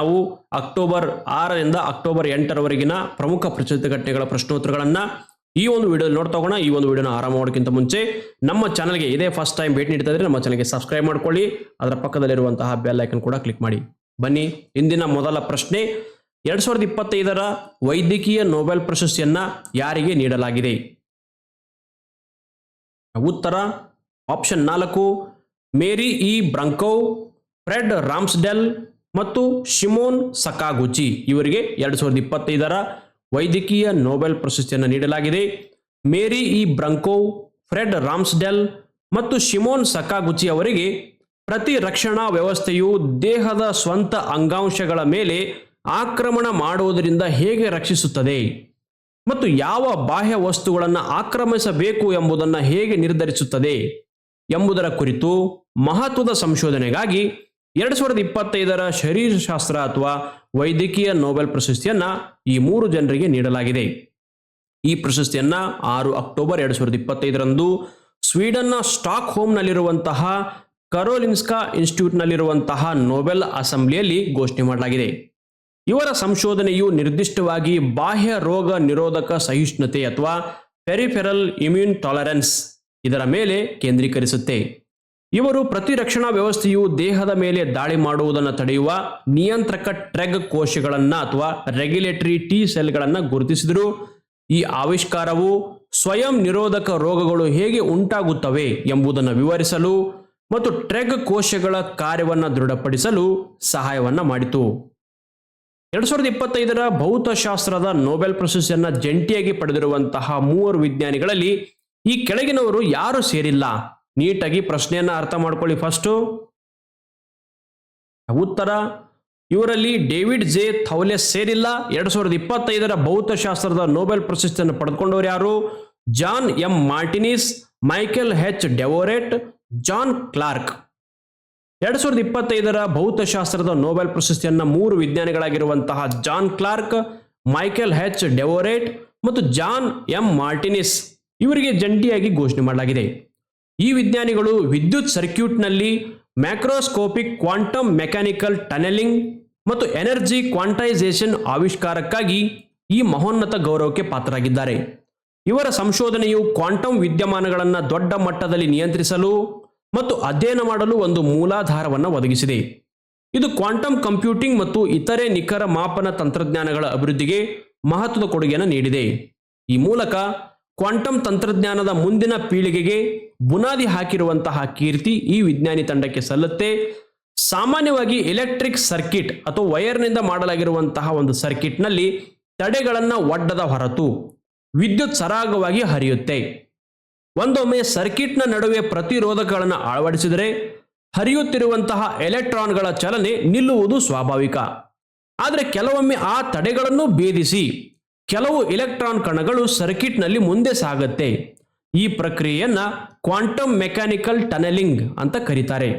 ನಾವು ಅಕ್ಟೋಬರ್ ಆರರಿಂದ ಅಕ್ಟೋಬರ್ ಎಂಟರವರೆಗಿನ ಪ್ರಮುಖ ಪ್ರಚಲಿತ ಘಟನೆಗಳ ಪ್ರಶ್ನೋತ್ತರಗಳನ್ನ ಈ ಒಂದು ವಿಡಿಯೋ ನೋಡ್ತಾ ಹೋಗೋಣ. ಈ ಒಂದು ವಿಡಿಯೋನ ಆರಾಮ ಮಾಡೋಕ್ಕಿಂತ ಮುಂಚೆ ನಮ್ಮ ಚಾನಲ್ಗೆ ಇದೇ ಫಸ್ಟ್ ಟೈಮ್ ಭೇಟಿ ನೀಡ್ತಾ ಇದ್ರೆ ನಮ್ಮ ಚಾನಲ್ಗೆ ಸಬ್ಸ್ಕ್ರೈಬ್ ಮಾಡ್ಕೊಳ್ಳಿ. ಅದರ ಪಕ್ಕದಲ್ಲಿರುವಂತಹ ಬೆಲ್ ಐಕನ್ ಕೂಡ ಕ್ಲಿಕ್ ಮಾಡಿ. ಬನ್ನಿ, ಇಂದಿನ ಮೊದಲ ಪ್ರಶ್ನೆ. ಎರಡ್ ಸಾವಿರದ ಇಪ್ಪತ್ತೈದರ ವೈದ್ಯಕೀಯ ನೊಬೆಲ್ ಪ್ರಶಸ್ತಿಯನ್ನ ಯಾರಿಗೆ ನೀಡಲಾಗಿದೆ? ಉತ್ತರ ಆಪ್ಷನ್ ನಾಲ್ಕು, Mary E Brunkow, Fred Ramsdell ಮತ್ತು ಶಿಮೋನ್ ಸಕಾಗುಚಿ ಇವರಿಗೆ ಎರಡು ಸಾವಿರದ ಇಪ್ಪತ್ತೈದರ ವೈದ್ಯಕೀಯ ನೊಬೆಲ್ ಪ್ರಶಸ್ತಿಯನ್ನು ನೀಡಲಾಗಿದೆ. Mary E Brunkow, Fred Ramsdell ಮತ್ತು ಶಿಮೋನ್ ಸಕಾಗುಚಿ ಅವರಿಗೆ ಪ್ರತಿ ರಕ್ಷಣಾ ವ್ಯವಸ್ಥೆಯು ದೇಹದ ಸ್ವಂತ ಅಂಗಾಂಶಗಳ ಮೇಲೆ ಆಕ್ರಮಣ ಮಾಡುವುದರಿಂದ ಹೇಗೆ ರಕ್ಷಿಸುತ್ತದೆ ಮತ್ತು ಯಾವ ಬಾಹ್ಯ ವಸ್ತುಗಳನ್ನು ಆಕ್ರಮಿಸಬೇಕು ಎಂಬುದನ್ನು ಹೇಗೆ ನಿರ್ಧರಿಸುತ್ತದೆ ಎಂಬುದರ ಕುರಿತು ಮಹತ್ವದ ಸಂಶೋಧನೆಗಾಗಿ ಎರಡು ಸಾವಿರದ ಇಪ್ಪತ್ತೈದರ ಶರೀರಶಾಸ್ತ್ರ ಅಥವಾ ವೈದ್ಯಕೀಯ ನೊಬೆಲ್ ಪ್ರಶಸ್ತಿಯನ್ನ ಈ ಮೂರು ಜನರಿಗೆ ನೀಡಲಾಗಿದೆ. ಈ ಪ್ರಶಸ್ತಿಯನ್ನ ಆರು ಅಕ್ಟೋಬರ್ ಎರಡು ಸಾವಿರದ ಇಪ್ಪತ್ತೈದರಂದು ಸ್ವೀಡನ್ನ ಸ್ಟಾಕ್ ಹೋಮ್ನಲ್ಲಿರುವಂತಹ ಕರೋಲಿನ್ಸ್ಕಾ ಇನ್ಸ್ಟಿಟ್ಯೂಟ್ನಲ್ಲಿರುವಂತಹ ನೊಬೆಲ್ ಅಸೆಂಬ್ಲಿಯಲ್ಲಿ ಘೋಷಣೆ ಮಾಡಲಾಗಿದೆ. ಇವರ ಸಂಶೋಧನೆಯು ನಿರ್ದಿಷ್ಟವಾಗಿ ಬಾಹ್ಯ ರೋಗ ನಿರೋಧಕ ಸಹಿಷ್ಣುತೆ ಅಥವಾ ಪೆರಿಫೆರಲ್ ಇಮ್ಯೂನ್ ಟಾಲರೆನ್ಸ್ ಇದರ ಮೇಲೆ ಕೇಂದ್ರೀಕರಿಸುತ್ತೆ. ಇವರು ಪ್ರತಿರಕ್ಷಣಾ ವ್ಯವಸ್ಥೆಯು ದೇಹದ ಮೇಲೆ ದಾಳಿ ಮಾಡುವುದನ್ನು ತಡೆಯುವ ನಿಯಂತ್ರಕ ಟ್ರೆಗ್ ಕೋಶಗಳನ್ನ ಅಥವಾ ರೆಗ್ಯುಲೇಟರಿ ಟಿ ಸೆಲ್ಗಳನ್ನು ಗುರುತಿಸಿದರು. ಈ ಆವಿಷ್ಕಾರವು ಸ್ವಯಂ ನಿರೋಧಕ ರೋಗಗಳು ಹೇಗೆ ಉಂಟಾಗುತ್ತವೆ ಎಂಬುದನ್ನು ವಿವರಿಸಲು ಮತ್ತು ಟ್ರೆಗ್ ಕೋಶಗಳ ಕಾರ್ಯವನ್ನು ದೃಢಪಡಿಸಲು ಸಹಾಯವನ್ನ ಮಾಡಿತು. ಎರಡ್ ಸಾವಿರದ ಇಪ್ಪತ್ತೈದರ ಭೌತಶಾಸ್ತ್ರದ ನೋಬೆಲ್ ಪ್ರಶಸ್ತಿಯನ್ನ ಜಂಟಿಯಾಗಿ ಪಡೆದಿರುವಂತಹ ಮೂವರು ವಿಜ್ಞಾನಿಗಳಲ್ಲಿ ಈ ಕೆಳಗಿನವರು ಯಾರು ಸೇರಿಲ್ಲ. ನೀಟಾಗಿ ಪ್ರಶ್ನೆಯನ್ನು ಅರ್ಥ ಮಾಡ್ಕೊಳ್ಳಿ ಫಸ್ಟು ಉತ್ತರ, ಇವರಲ್ಲಿ ಡೇವಿಡ್ ಜೆ ಥೌಲೆ ಸೇರಿಲ್ಲ. ಎರಡ್ ಸಾವಿರದ ಇಪ್ಪತ್ತೈದರ ಭೌತಶಾಸ್ತ್ರದ ನೊಬೆಲ್ ಪ್ರಶಸ್ತಿಯನ್ನು ಪಡೆದುಕೊಂಡವರು ಯಾರು? John M Martinis, Michael H Devoret, John Clarke. ಎರಡ್ ಸಾವಿರದ ಇಪ್ಪತ್ತೈದರ ಭೌತಶಾಸ್ತ್ರದ ನೋಬೆಲ್ ಪ್ರಶಸ್ತಿಯನ್ನ ಮೂರು ವಿಜ್ಞಾನಿಗಳಾಗಿರುವಂತಹ John Clarke, Michael H Devoret ಮತ್ತು ಜಾನ್ ಎಂ ಮಾರ್ಟಿನಿಸ್. ಇವರಿಗೆ ಜಂಟಿಯಾಗಿ ಘೋಷಣೆ ಮಾಡಲಾಗಿದೆ. ಈ ವಿಜ್ಞಾನಿಗಳು ವಿದ್ಯುತ್ ಸರ್ಕ್ಯೂಟ್ನಲ್ಲಿ ಮ್ಯಾಕ್ರೋಸ್ಕೋಪಿಕ್ ಕ್ವಾಂಟಮ್ ಮೆಕ್ಯಾನಿಕಲ್ ಟನೆಲಿಂಗ್ ಮತ್ತು ಎನರ್ಜಿ ಕ್ವಾಂಟೈಸೇಷನ್ ಆವಿಷ್ಕಾರಕ್ಕಾಗಿ ಈ ಮಹೋನ್ನತ ಗೌರವಕ್ಕೆ ಪಾತ್ರರಾಗಿದ್ದಾರೆ. ಇವರ ಸಂಶೋಧನೆಯು ಕ್ವಾಂಟಮ್ ವಿದ್ಯಮಾನಗಳನ್ನು ದೊಡ್ಡ ಮಟ್ಟದಲ್ಲಿ ನಿಯಂತ್ರಿಸಲು ಮತ್ತು ಅಧ್ಯಯನ ಮಾಡಲು ಒಂದು ಮೂಲಾಧಾರವನ್ನು ಒದಗಿಸಿದೆ. ಇದು ಕ್ವಾಂಟಮ್ ಕಂಪ್ಯೂಟಿಂಗ್ ಮತ್ತು ಇತರೆ ನಿಖರ ಮಾಪನ ತಂತ್ರಜ್ಞಾನಗಳ ಅಭಿವೃದ್ಧಿಗೆ ಮಹತ್ವದ ಕೊಡುಗೆಯನ್ನು ನೀಡಿದೆ. ಈ ಮೂಲಕ ಕ್ವಾಂಟಮ್ ತಂತ್ರಜ್ಞಾನದ ಮುಂದಿನ ಪೀಳಿಗೆಗೆ ಬುನಾದಿ ಹಾಕಿರುವಂತಹ ಕೀರ್ತಿ ಈ ವಿಜ್ಞಾನಿ ತಂಡಕ್ಕೆ ಸಲ್ಲುತ್ತೆ. ಸಾಮಾನ್ಯವಾಗಿ ಎಲೆಕ್ಟ್ರಿಕ್ ಸರ್ಕಿಟ್ ಅಥವಾ ವೈರ್ನಿಂದ ಮಾಡಲಾಗಿರುವಂತಹ ಒಂದು ಸರ್ಕಿಟ್ನಲ್ಲಿ ತಡೆಗಳನ್ನು ಒಡ್ಡದ ಹೊರತು ವಿದ್ಯುತ್ ಸರಾಗವಾಗಿ ಹರಿಯುತ್ತೆ. ಒಂದೊಮ್ಮೆ ಸರ್ಕಿಟ್ನ ನಡುವೆ ಪ್ರತಿರೋಧಕಗಳನ್ನು ಅಳವಡಿಸಿದರೆ ಹರಿಯುತ್ತಿರುವಂತಹ ಎಲೆಕ್ಟ್ರಾನ್ಗಳ ಚಲನೆ ನಿಲ್ಲುವುದು ಸ್ವಾಭಾವಿಕ. ಆದರೆ ಕೆಲವೊಮ್ಮೆ ಆ ತಡೆಗಳನ್ನು ಭೇದಿಸಿ ಕೆಲವು ಎಲೆಕ್ಟ್ರಾನ್ ಕಣಗಳು ಸರ್ಕಿಟ್ನಲ್ಲಿ ಮುಂದೆ ಸಾಗುತ್ತೆ. ಈ ಪ್ರಕ್ರಿಯೆಯನ್ನ ಕ್ವಾಂಟಮ್ ಮೆಕ್ಯಾನಿಕಲ್ ಟನೆಲಿಂಗ್ ಅಂತ ಕರೀತಾರೆ.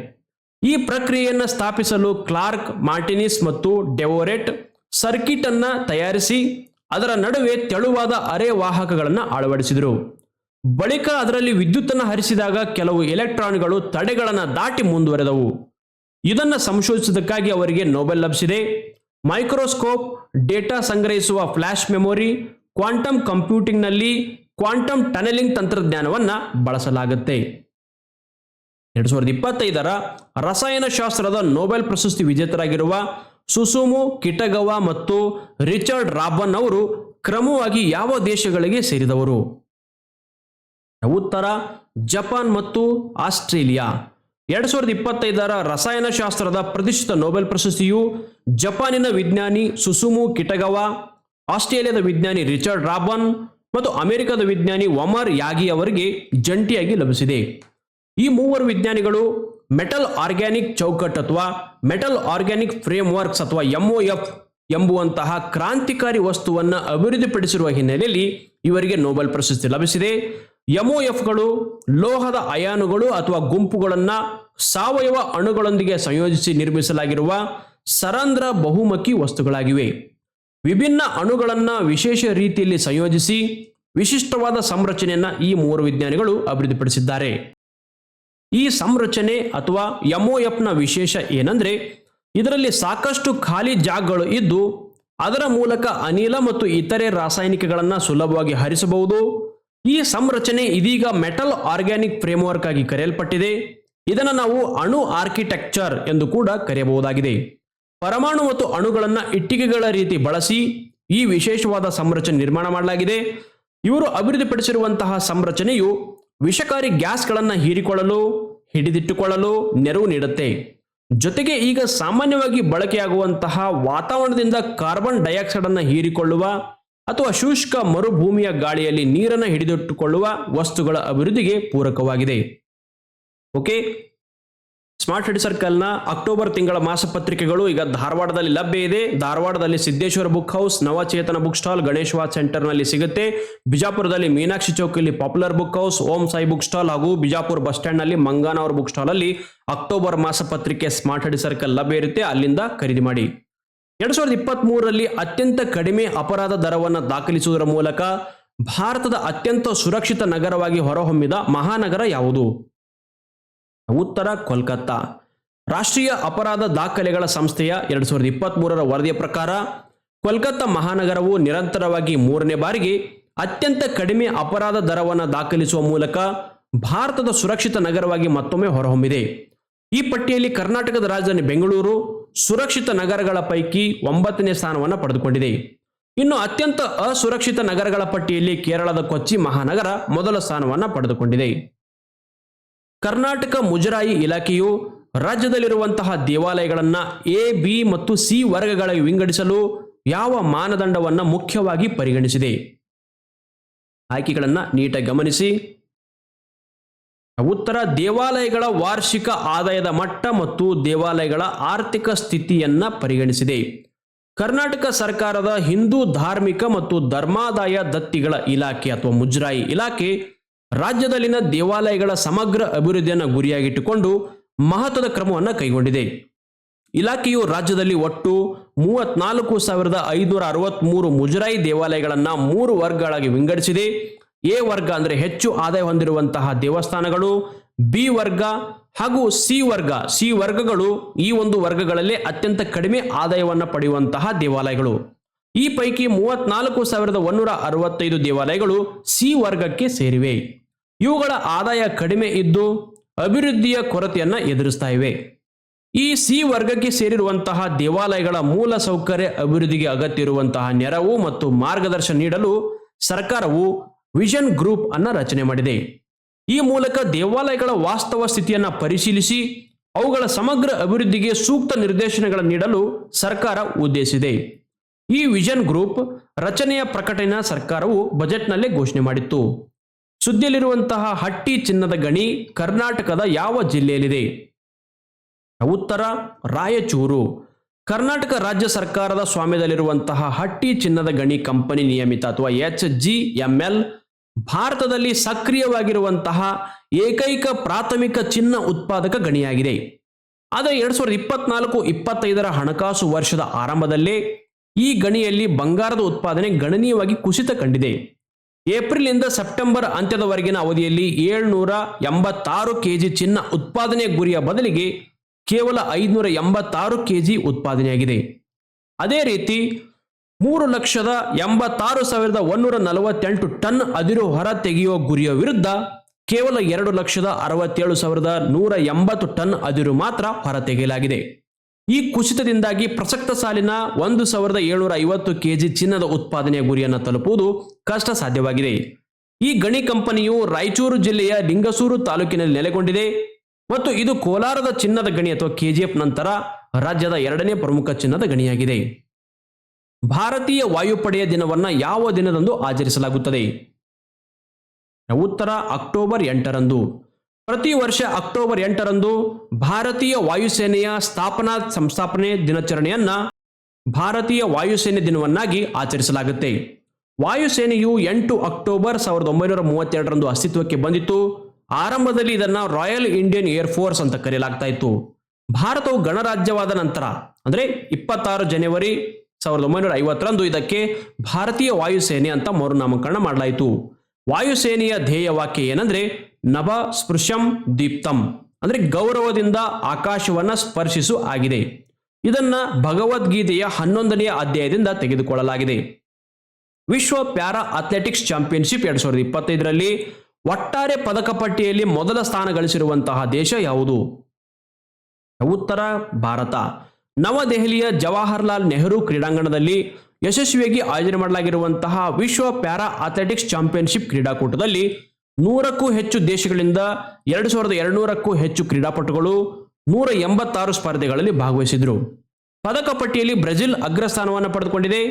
ಈ ಪ್ರಕ್ರಿಯೆಯನ್ನು ಸ್ಥಾಪಿಸಲು ಕ್ಲಾರ್ಕ್, ಮಾರ್ಟಿನಿಸ್ ಮತ್ತು ಡೆವೋರೆಟ್ ಸರ್ಕಿಟ್ ಅನ್ನ ತಯಾರಿಸಿ ಅದರ ನಡುವೆ ತೆಳುವಾದ ಅರೆ ವಾಹಕಗಳನ್ನು ಅಳವಡಿಸಿದರು. ಬಳಿಕ ಅದರಲ್ಲಿ ವಿದ್ಯುತ್ತನ್ನು ಹರಿಸಿದಾಗ ಕೆಲವು ಎಲೆಕ್ಟ್ರಾನ್ಗಳು ತಡೆಗಳನ್ನು ದಾಟಿ ಮುಂದುವರೆದವು. ಇದನ್ನು ಸಂಶೋಧಿಸಿದ್ದಕ್ಕಾಗಿ ಅವರಿಗೆ ನೊಬೆಲ್ ಲಭಿಸಿದೆ. ಮೈಕ್ರೋಸ್ಕೋಪ್ ಡೇಟಾ ಸಂಗ್ರಹಿಸುವ ಫ್ಲ್ಯಾಶ್ ಮೆಮೊರಿ, ಕ್ವಾಂಟಮ್ ಕಂಪ್ಯೂಟಿಂಗ್ನಲ್ಲಿ ಕ್ವಾಂಟಮ್ ಟನೆಲಿಂಗ್ ತಂತ್ರಜ್ಞಾನವನ್ನು ಬಳಸಲಾಗುತ್ತೆ. ಎರಡು ಸಾವಿರದ ಇಪ್ಪತ್ತೈದರ ರಸಾಯನಶಾಸ್ತ್ರದ ನೊಬೆಲ್ ಪ್ರಶಸ್ತಿ ವಿಜೇತರಾಗಿರುವ ಸುಸುಮು ಕಿಟಗವ ಮತ್ತು ರಿಚರ್ಡ್ ರಾಬನ್ ಅವರು ಕ್ರಮವಾಗಿ ಯಾವ ದೇಶಗಳಿಗೆ ಸೇರಿದವರು? ಉತ್ತರ ಜಪಾನ್ ಮತ್ತು ಆಸ್ಟ್ರೇಲಿಯಾ. ಎರಡ್ ಸಾವಿರದ ಇಪ್ಪತ್ತೈದರ ರಸಾಯನಶಾಸ್ತ್ರದ ಪ್ರತಿಷ್ಠಿತ ನೊಬೆಲ್ ಪ್ರಶಸ್ತಿಯು ಜಪಾನಿನ ವಿಜ್ಞಾನಿ ಸುಸುಮು ಕಿಟಗವ, ಆಸ್ಟ್ರೇಲಿಯಾದ ವಿಜ್ಞಾನಿ ರಿಚರ್ಡ್ ರಾಬನ್ ಮತ್ತು ಅಮೆರಿಕದ ವಿಜ್ಞಾನಿ ಒಮರ್ ಯಾಗಿ ಅವರಿಗೆ ಜಂಟಿಯಾಗಿ ಲಭಿಸಿದೆ. ಈ ಮೂವರು ವಿಜ್ಞಾನಿಗಳು ಮೆಟಲ್ ಆರ್ಗ್ಯಾನಿಕ್ ಚೌಕಟ್ ಅಥವಾ ಮೆಟಲ್ ಆರ್ಗ್ಯಾನಿಕ್ ಫ್ರೇಮ್ ವರ್ಕ್ಸ್ ಅಥವಾ ಎಂಒಎಫ್ ಎಂಬುವಂತಹ ಕ್ರಾಂತಿಕಾರಿ ವಸ್ತುವನ್ನು ಅಭಿವೃದ್ಧಿಪಡಿಸಿರುವ ಹಿನ್ನೆಲೆಯಲ್ಲಿ ಇವರಿಗೆ ನೊಬೆಲ್ ಪ್ರಶಸ್ತಿ ಲಭಿಸಿದೆ. ಎಂಒಎಫ್ಗಳು ಲೋಹದ ಅಯಾನುಗಳು ಅಥವಾ ಗುಂಪುಗಳನ್ನು ಸಾವಯವ ಅಣುಗಳೊಂದಿಗೆ ಸಂಯೋಜಿಸಿ ನಿರ್ಮಿಸಲಾಗಿರುವ ಸರಂಧ್ರ ಬಹುಮುಖಿ ವಸ್ತುಗಳಾಗಿವೆ. ವಿಭಿನ್ನ ಅಣುಗಳನ್ನು ವಿಶೇಷ ರೀತಿಯಲ್ಲಿ ಸಂಯೋಜಿಸಿ ವಿಶಿಷ್ಟವಾದ ಸಂರಚನೆಯನ್ನು ಈ ಮೂವರು ವಿಜ್ಞಾನಿಗಳು ಅಭಿವೃದ್ಧಿಪಡಿಸಿದ್ದಾರೆ. ಈ ಸಂರಚನೆ ಅಥವಾ ಎಂಒಎಫ್ನ ವಿಶೇಷ ಏನಂದ್ರೆ, ಇದರಲ್ಲಿ ಸಾಕಷ್ಟು ಖಾಲಿ ಜಾಗಗಳು ಇದ್ದು ಅದರ ಮೂಲಕ ಅನಿಲ ಮತ್ತು ಇತರೆ ರಾಸಾಯನಿಕಗಳನ್ನು ಸುಲಭವಾಗಿ ಹರಿಸಬಹುದು. ಈ ಸಂರಚನೆ ಇದೀಗ ಮೆಟಲ್ ಆರ್ಗ್ಯಾನಿಕ್ ಫ್ರೇಮ್ವರ್ಕ್ ಆಗಿ ಕರೆಯಲ್ಪಟ್ಟಿದೆ. ಇದನ್ನು ನಾವು ಅಣು ಆರ್ಕಿಟೆಕ್ಚರ್ ಎಂದು ಕೂಡ ಕರೆಯಬಹುದಾಗಿದೆ. ಪರಮಾಣು ಮತ್ತು ಅಣುಗಳನ್ನು ಇಟ್ಟಿಗೆಗಳ ರೀತಿ ಬಳಸಿ ಈ ವಿಶೇಷವಾದ ಸಂರಚನೆ ನಿರ್ಮಾಣ ಮಾಡಲಾಗಿದೆ. ಇವರು ಅಭಿವೃದ್ಧಿಪಡಿಸಿರುವಂತಹ ಸಂರಚನೆಯು ವಿಷಕಾರಿ ಗ್ಯಾಸ್ಗಳನ್ನು ಹೀರಿಕೊಳ್ಳಲು, ಹಿಡಿದಿಟ್ಟುಕೊಳ್ಳಲು ನೆರವು ನೀಡುತ್ತೆ. ಜೊತೆಗೆ ಈಗ ಸಾಮಾನ್ಯವಾಗಿ ಬಳಕೆಯಾಗುವಂತಹ ವಾತಾವರಣದಿಂದ ಕಾರ್ಬನ್ ಡೈಆಕ್ಸೈಡ್ ಅನ್ನು ಹೀರಿಕೊಳ್ಳುವ ಅಥವಾ ಶುಷ್ಕ ಮರುಭೂಮಿಯ ಗಾಳಿಯಲ್ಲಿ ನೀರನ್ನು ಹಿಡಿದಿಟ್ಟುಕೊಳ್ಳುವ ವಸ್ತುಗಳ ಅಭಿವೃದ್ಧಿಗೆ ಪೂರಕವಾಗಿದೆ. ಓಕೆ ಸ್ಮಾರ್ಟ್ ಹೆಡ್ ಸರ್ಕಲ್ನ ಅಕ್ಟೋಬರ್ ತಿಂಗಳ ಮಾಸಪತ್ರಿಕೆಗಳು ಈಗ ಧಾರವಾಡದಲ್ಲಿ ಲಭ್ಯ ಇದೆ. ಧಾರವಾಡದಲ್ಲಿ Siddeshwara book house Navachetana book stall ಗಣೇಶವಾದ್ ಸೆಂಟರ್ನಲ್ಲಿ ಸಿಗುತ್ತೆ. ಬಿಜಾಪುರದಲ್ಲಿ Meenakshi ಚೌಕಿಯಲ್ಲಿ popular book house Om Sai book stall ಹಾಗೂ ಬಿಜಾಪುರ ಬಸ್ ಸ್ಟ್ಯಾಂಡ್ನಲ್ಲಿ ಮಂಗಾನವರ್ ಬುಕ್ ಸ್ಟಾಲ್ ಅಲ್ಲಿ ಅಕ್ಟೋಬರ್ ಮಾಸಪತ್ರಿಕೆ ಸ್ಮಾರ್ಟ್ ಹೆಡ್ ಸರ್ಕಲ್ ಲಭ್ಯ ಇರುತ್ತೆ. ಅಲ್ಲಿಂದ ಖರೀದಿ ಮಾಡಿ. ಎರಡ್ ಸಾವಿರದ ಇಪ್ಪತ್ತ್ ಮೂರರಲ್ಲಿ ಅತ್ಯಂತ ಕಡಿಮೆ ಅಪರಾಧ ದರವನ್ನು ದಾಖಲಿಸುವುದರ ಮೂಲಕ ಭಾರತದ ಅತ್ಯಂತ ಸುರಕ್ಷಿತ ನಗರವಾಗಿ ಹೊರಹೊಮ್ಮಿದ ಮಹಾನಗರ ಯಾವುದು? ಉತ್ತರ ಕೋಲ್ಕತ್ತಾ. ರಾಷ್ಟ್ರೀಯ ಅಪರಾಧ ದಾಖಲೆಗಳ ಸಂಸ್ಥೆಯ ಎರಡು ಸಾವಿರದ ಇಪ್ಪತ್ತ್ ಮೂರರ ವರದಿಯ ಪ್ರಕಾರ, ಕೋಲ್ಕತ್ತಾ ಮಹಾನಗರವು ನಿರಂತರವಾಗಿ ಮೂರನೇ ಬಾರಿಗೆ ಅತ್ಯಂತ ಕಡಿಮೆ ಅಪರಾಧ ದರವನ್ನು ದಾಖಲಿಸುವ ಮೂಲಕ ಭಾರತದ ಸುರಕ್ಷಿತ ನಗರವಾಗಿ ಮತ್ತೊಮ್ಮೆ ಹೊರಹೊಮ್ಮಿದೆ. ಈ ಪಟ್ಟಿಯಲ್ಲಿ ಕರ್ನಾಟಕದ ರಾಜಧಾನಿ ಬೆಂಗಳೂರು ಸುರಕ್ಷಿತ ನಗರಗಳ ಪೈಕಿ ಒಂಬತ್ತನೇ ಸ್ಥಾನವನ್ನು ಪಡೆದುಕೊಂಡಿದೆ. ಇನ್ನು ಅತ್ಯಂತ ಅಸುರಕ್ಷಿತ ನಗರಗಳ ಪಟ್ಟಿಯಲ್ಲಿ ಕೇರಳದ ಕೊಚ್ಚಿ ಮಹಾನಗರ ಮೊದಲ ಸ್ಥಾನವನ್ನು ಪಡೆದುಕೊಂಡಿದೆ. ಕರ್ನಾಟಕ ಮುಜರಾಯಿ ಇಲಾಖೆಯು ರಾಜ್ಯದಲ್ಲಿರುವಂತಹ ದೇವಾಲಯಗಳನ್ನು ಎ, ಬಿ ಮತ್ತು ಸಿ ವರ್ಗಗಳಾಗಿ ವಿಂಗಡಿಸಲು ಯಾವ ಮಾನದಂಡವನ್ನು ಮುಖ್ಯವಾಗಿ ಪರಿಗಣಿಸಿದೆ? ಆಯ್ಕೆಗಳನ್ನು ನೀಟಾಗಿ ಗಮನಿಸಿ. ಉತ್ತರ, ದೇವಾಲಯಗಳ ವಾರ್ಷಿಕ ಆದಾಯದ ಮಟ್ಟ ಮತ್ತು ದೇವಾಲಯಗಳ ಆರ್ಥಿಕ ಸ್ಥಿತಿಯನ್ನು ಪರಿಗಣಿಸಿದೆ. ಕರ್ನಾಟಕ ಸರ್ಕಾರದ ಹಿಂದೂ ಧಾರ್ಮಿಕ ಮತ್ತು ಧರ್ಮಾದಾಯ ದತ್ತಿಗಳ ಇಲಾಖೆ ಅಥವಾ ಮುಜರಾಯಿ ಇಲಾಖೆ ರಾಜ್ಯದಲ್ಲಿನ ದೇವಾಲಯಗಳ ಸಮಗ್ರ ಅಭಿವೃದ್ಧಿಯನ್ನು ಗುರಿಯಾಗಿಟ್ಟುಕೊಂಡು ಮಹತ್ವದ ಕ್ರಮವನ್ನು ಕೈಗೊಂಡಿದೆ. ಇಲಾಖೆಯು ರಾಜ್ಯದಲ್ಲಿ ಒಟ್ಟು ಮೂವತ್ನಾಲ್ಕು ಸಾವಿರದ ಐನೂರ ಅರವತ್ಮೂರು ಮುಜರಾಯಿ ದೇವಾಲಯಗಳನ್ನು ಮೂರು ವರ್ಗಗಳಾಗಿ ವಿಂಗಡಿಸಿದೆ. ಎ ವರ್ಗ ಅಂದರೆ ಹೆಚ್ಚು ಆದಾಯ ಹೊಂದಿರುವಂತಹ ದೇವಸ್ಥಾನಗಳು, ಬಿ ವರ್ಗ ಹಾಗೂ ಸಿ ವರ್ಗ. ಸಿ ವರ್ಗಗಳು ಈ ಒಂದು ವರ್ಗಗಳಲ್ಲಿ ಅತ್ಯಂತ ಕಡಿಮೆ ಆದಾಯವನ್ನು ಪಡೆಯುವಂತಹ ದೇವಾಲಯಗಳು. ಈ ಪೈಕಿ ಮೂವತ್ನಾಲ್ಕು ಸಾವಿರದ ಒಂದೂರ ಅರವತ್ತೈದು ದೇವಾಲಯಗಳು ಸಿ ವರ್ಗಕ್ಕೆ ಸೇರಿವೆ. ಇವುಗಳ ಆದಾಯ ಕಡಿಮೆ ಇದ್ದು ಅಭಿವೃದ್ಧಿಯ ಕೊರತೆಯನ್ನು ಎದುರಿಸ್ತಾ ಇವೆ. ಈ ಸಿ ವರ್ಗಕ್ಕೆ ಸೇರಿರುವಂತಹ ದೇವಾಲಯಗಳ ಮೂಲ ಸೌಕರ್ಯ ಅಭಿವೃದ್ಧಿಗೆ ಅಗತ್ಯ ಇರುವಂತಹ ನೆರವು ಮತ್ತು ಮಾರ್ಗದರ್ಶನ ನೀಡಲು ಸರ್ಕಾರವು ವಿಷನ್ ಗ್ರೂಪ್ ಅನ್ನ ರಚನೆ ಮಾಡಿದೆ. ಈ ಮೂಲಕ ದೇವಾಲಯಗಳ ವಾಸ್ತವ ಸ್ಥಿತಿಯನ್ನು ಪರಿಶೀಲಿಸಿ ಅವುಗಳ ಸಮಗ್ರ ಅಭಿವೃದ್ಧಿಗೆ ಸೂಕ್ತ ನಿರ್ದೇಶನಗಳನ್ನು ನೀಡಲು ಸರ್ಕಾರ ಉದ್ದೇಶಿಸಿದೆ. ಈ ವಿಷನ್ ಗ್ರೂಪ್ ರಚನೆಯ ಪ್ರಕಟಣೆಯ ಸರ್ಕಾರವು ಬಜೆಟ್ನಲ್ಲೇ ಘೋಷಣೆ ಮಾಡಿತ್ತು. ಸುದ್ದಿಯಲ್ಲಿರುವಂತಹ ಹಟ್ಟಿ ಚಿನ್ನದ ಗಣಿ ಕರ್ನಾಟಕದ ಯಾವ ಜಿಲ್ಲೆಯಲ್ಲಿದೆ? ಉತ್ತರ ರಾಯಚೂರು. ಕರ್ನಾಟಕ ರಾಜ್ಯ ಸರ್ಕಾರದ ಸ್ವಾಮ್ಯದಲ್ಲಿರುವಂತಹ ಹಟ್ಟಿ ಚಿನ್ನದ ಗಣಿ ಕಂಪನಿ ನಿಯಮಿತ ಅಥವಾ ಎಚ್ ಜಿ ಎಂ ಎಲ್ ಭಾರತದಲ್ಲಿ ಸಕ್ರಿಯವಾಗಿರುವಂತಹ ಏಕೈಕ ಪ್ರಾಥಮಿಕ ಚಿನ್ನ ಉತ್ಪಾದಕ ಗಣಿಯಾಗಿದೆ. ಆದರೆ ಎರಡ್ ಸಾವಿರದ ಇಪ್ಪತ್ನಾಲ್ಕು ಇಪ್ಪತ್ತೈದರ ಹಣಕಾಸು ವರ್ಷದ ಆರಂಭದಲ್ಲೇ ಈ ಗಣಿಯಲ್ಲಿ ಬಂಗಾರದ ಉತ್ಪಾದನೆ ಗಣನೀಯವಾಗಿ ಕುಸಿತ ಕಂಡಿದೆ. ಏಪ್ರಿಲ್ನಿಂದ ಸೆಪ್ಟೆಂಬರ್ ಅಂತ್ಯದವರೆಗಿನ ಅವಧಿಯಲ್ಲಿ ಏಳ್ನೂರ ಎಂಬತ್ತಾರು ಕೆಜಿ ಚಿನ್ನ ಉತ್ಪಾದನೆ ಗುರಿಯ ಬದಲಿಗೆ ಕೇವಲ ಐದುನೂರ ಎಂಬತ್ತಾರು ಕೆಜಿ ಉತ್ಪಾದನೆಯಾಗಿದೆ. ಅದೇ ರೀತಿ ಮೂರು ಲಕ್ಷದ ಎಂಬತ್ತಾರು ಸಾವಿರದ ಒಂದೂರ ನಲವತ್ತೆಂಟು ಟನ್ ಅದಿರು ಹೊರ ತೆಗೆಯುವ ಗುರಿಯ ವಿರುದ್ಧ ಕೇವಲ ಎರಡು ಲಕ್ಷದ ಅರವತ್ತೇಳು ಸಾವಿರದ ನೂರ ಎಂಬತ್ತು ಟನ್ ಅದಿರು ಮಾತ್ರ ಹೊರತೆಗೆಯಲಾಗಿದೆ ಈ ಕುಸಿತದಿಂದಾಗಿ ಪ್ರಸಕ್ತ ಸಾಲಿನ ಒಂದು ಸಾವಿರದ ಏಳ್ನೂರ ಐವತ್ತು ಕೆಜಿ ಚಿನ್ನದ ಉತ್ಪಾದನೆಯ ಗುರಿಯನ್ನು ತಲುಪುವುದು ಕಷ್ಟ ಸಾಧ್ಯವಾಗಿದೆ ಈ ಗಣಿ ಕಂಪನಿಯು ರಾಯಚೂರು ಜಿಲ್ಲೆಯ ಲಿಂಗಸೂರು ತಾಲೂಕಿನಲ್ಲಿ ನೆಲೆಗೊಂಡಿದೆ ಮತ್ತು ಇದು ಕೋಲಾರದ ಚಿನ್ನದ ಗಣಿ ಅಥವಾ ಕೆಜಿಎಫ್ ನಂತರ ರಾಜ್ಯದ ಎರಡನೇ ಪ್ರಮುಖ ಚಿನ್ನದ ಗಣಿಯಾಗಿದೆ. ಭಾರತೀಯ ವಾಯುಪಡೆಯ ದಿನವನ್ನ ಯಾವ ದಿನದಂದು ಆಚರಿಸಲಾಗುತ್ತದೆ? ಉತ್ತರ ಅಕ್ಟೋಬರ್ ಎಂಟರಂದು. ಪ್ರತಿ ವರ್ಷ ಅಕ್ಟೋಬರ್ ಎಂಟರಂದು ಭಾರತೀಯ ವಾಯುಸೇನೆಯ ಸ್ಥಾಪನಾ ಸಂಸ್ಥಾಪನೆ ದಿನಾಚರಣೆಯನ್ನ ಭಾರತೀಯ ವಾಯುಸೇನೆ ದಿನವನ್ನಾಗಿ ಆಚರಿಸಲಾಗುತ್ತೆ. ವಾಯುಸೇನೆಯು ಎಂಟು ಅಕ್ಟೋಬರ್ ಸಾವಿರದ ಒಂಬೈನೂರ ಮೂವತ್ತೆರಡರಂದು ಅಸ್ತಿತ್ವಕ್ಕೆ ಬಂದಿತ್ತು. ಆರಂಭದಲ್ಲಿ ಇದನ್ನ ರಾಯಲ್ ಇಂಡಿಯನ್ ಏರ್ ಫೋರ್ಸ್ ಅಂತ ಕರೆಯಲಾಗ್ತಾ ಇತ್ತು. ಭಾರತವು ಗಣರಾಜ್ಯವಾದ ನಂತರ, ಅಂದ್ರೆ ಇಪ್ಪತ್ತಾರು ಜನವರಿ ಸಾವಿರದ ಒಂಬೈನೂರ ಐವತ್ತರಂದು ಇದಕ್ಕೆ ಭಾರತೀಯ ವಾಯುಸೇನೆ ಅಂತ ಮರುನಾಮಕರಣ ಮಾಡಲಾಯಿತು. ವಾಯುಸೇನೆಯ ಧ್ಯೇಯ ವಾಕ್ಯ ಏನಂದ್ರೆ ನಭ ಸ್ಪೃಶಂ ದೀಪ್ತಂ. ಅಂದರೆ ಗೌರವದಿಂದ ಆಕಾಶವನ್ನ ಸ್ಪರ್ಶಿಸು ಆಗಿದೆ. ಇದನ್ನು ಭಗವದ್ಗೀತೆಯ ಹನ್ನೊಂದನೆಯ ಅಧ್ಯಾಯದಿಂದ ತೆಗೆದುಕೊಳ್ಳಲಾಗಿದೆ. ವಿಶ್ವ ಪ್ಯಾರಾ ಅಥ್ಲೆಟಿಕ್ಸ್ ಚಾಂಪಿಯನ್ಶಿಪ್ ಎರಡು ಸಾವಿರದ ಇಪ್ಪತ್ತೈದರಲ್ಲಿ ಒಟ್ಟಾರೆ ಪದಕ ಪಟ್ಟಿಯಲ್ಲಿ ಮೊದಲ ಸ್ಥಾನ ಗಳಿಸಿರುವಂತಹ ದೇಶ ಯಾವುದು? ಉತ್ತರ ಭಾರತ. ನವದೆಹಲಿಯ ಜವಾಹರ್ಲಾಲ್ ನೆಹರು ಕ್ರೀಡಾಂಗಣದಲ್ಲಿ ಯಶಸ್ವಿಯಾಗಿ ಆಯೋಜನೆ ಮಾಡಲಾಗಿರುವಂತಹ ವಿಶ್ವ ಪ್ಯಾರಾ ಅಥ್ಲೆಟಿಕ್ಸ್ ಚಾಂಪಿಯನ್ಶಿಪ್ ಕ್ರೀಡಾಕೂಟದಲ್ಲಿ ನೂರಕ್ಕೂ ಹೆಚ್ಚು ದೇಶಗಳಿಂದ ಎರಡು ಸಾವಿರದ ಎರಡುನೂರಕ್ಕೂ ಹೆಚ್ಚು ಕ್ರೀಡಾಪಟುಗಳು ನೂರ ಎಂಬತ್ತಾರು ಸ್ಪರ್ಧೆಗಳಲ್ಲಿ ಭಾಗವಹಿಸಿದರು. ಪದಕ ಪಟ್ಟಿಯಲ್ಲಿ ಬ್ರೆಜಿಲ್ ಅಗ್ರಸ್ಥಾನವನ್ನು ಪಡೆದುಕೊಂಡಿದೆ.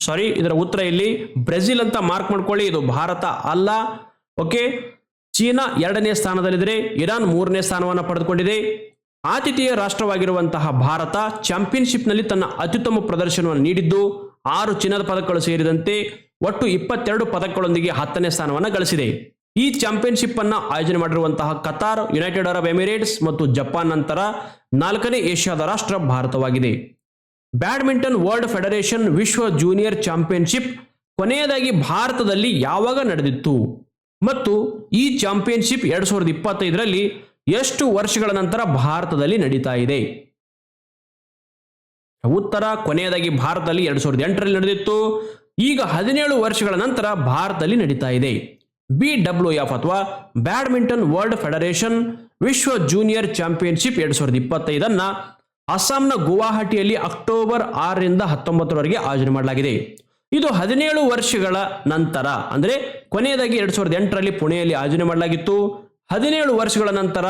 ಸಾರಿ ಇದರ ಉತ್ತರ ಇಲ್ಲಿ. ಬ್ರೆಜಿಲ್ ಅಂತ ಮಾರ್ಕ್ ಮಾಡ್ಕೊಳ್ಳಿ, ಇದು ಭಾರತ ಅಲ್ಲ. ಓಕೆ ಚೀನಾ ಎರಡನೇ ಸ್ಥಾನದಲ್ಲಿದ್ದರೆ ಇರಾನ್ ಮೂರನೇ ಸ್ಥಾನವನ್ನು ಪಡೆದುಕೊಂಡಿದೆ. ಆತಿಥೇಯ ರಾಷ್ಟ್ರವಾಗಿರುವಂತಹ ಭಾರತ ಚಾಂಪಿಯನ್ಶಿಪ್ನಲ್ಲಿ ತನ್ನ ಅತ್ಯುತ್ತಮ ಪ್ರದರ್ಶನವನ್ನು ನೀಡಿದ್ದು, ಆರು ಚಿನ್ನದ ಪದಕಗಳು ಸೇರಿದಂತೆ ಒಟ್ಟು ಇಪ್ಪತ್ತೆರಡು ಪದಕಗಳೊಂದಿಗೆ ಹತ್ತನೇ ಸ್ಥಾನವನ್ನು ಗಳಿಸಿದೆ. ಈ ಚಾಂಪಿಯನ್ಶಿಪ್ ಅನ್ನ ಆಯೋಜನೆ ಮಾಡಿರುವಂತಹ ಕತಾರ್ ಯುನೈಟೆಡ್ ಅರಬ್ ಎಮಿರೇಟ್ಸ್ ಮತ್ತು ಜಪಾನ್ ನಂತರ ನಾಲ್ಕನೇ ಏಷ್ಯಾದ ರಾಷ್ಟ್ರ ಭಾರತವಾಗಿದೆ. ಬ್ಯಾಡ್ಮಿಂಟನ್ ವರ್ಲ್ಡ್ ಫೆಡರೇಷನ್ ವಿಶ್ವ ಜೂನಿಯರ್ ಚಾಂಪಿಯನ್ಶಿಪ್ ಕೊನೆಯದಾಗಿ ಭಾರತದಲ್ಲಿ ಯಾವಾಗ ನಡೆದಿತ್ತು? ಮತ್ತು ಈ ಚಾಂಪಿಯನ್ಶಿಪ್ ಎರಡ್ ಸಾವಿರದ ಇಪ್ಪತ್ತೈದರಲ್ಲಿ ಎಷ್ಟು ವರ್ಷಗಳ ನಂತರ ಭಾರತದಲ್ಲಿ ನಡೀತಾ ಇದೆ? ಉತ್ತರ, ಕೊನೆಯದಾಗಿ ಭಾರತದಲ್ಲಿ ಎರಡ್ ಸಾವಿರದ ಎಂಟರಲ್ಲಿ ನಡೆದಿತ್ತು. ಈಗ ಹದಿನೇಳು ವರ್ಷಗಳ ನಂತರ ಭಾರತದಲ್ಲಿ ನಡೀತಾ ಇದೆ. ಬಿ ಡಬ್ಲ್ಯೂ ಎಫ್ ಅಥವಾ ಬ್ಯಾಡ್ಮಿಂಟನ್ ವರ್ಲ್ಡ್ ಫೆಡರೇಷನ್ ವಿಶ್ವ ಜೂನಿಯರ್ ಚಾಂಪಿಯನ್ಶಿಪ್ ಎರಡ್ ಸಾವಿರದ ಇಪ್ಪತ್ತೈದನ್ನ ಅಸ್ಸಾಂನ ಗುವಾಹಟಿಯಲ್ಲಿ ಅಕ್ಟೋಬರ್ ಆರರಿಂದ ಹತ್ತೊಂಬತ್ತರವರೆಗೆ ಆಯೋಜನೆ ಮಾಡಲಾಗಿದೆ. ಇದು ಹದಿನೇಳು ವರ್ಷಗಳ ನಂತರ, ಅಂದರೆ ಕೊನೆಯದಾಗಿ ಎರಡ್ ಸಾವಿರದ ಎಂಟರಲ್ಲಿ ಪುಣೆಯಲ್ಲಿ ಆಯೋಜನೆ ಮಾಡಲಾಗಿತ್ತು. ಹದಿನೇಳು ವರ್ಷಗಳ ನಂತರ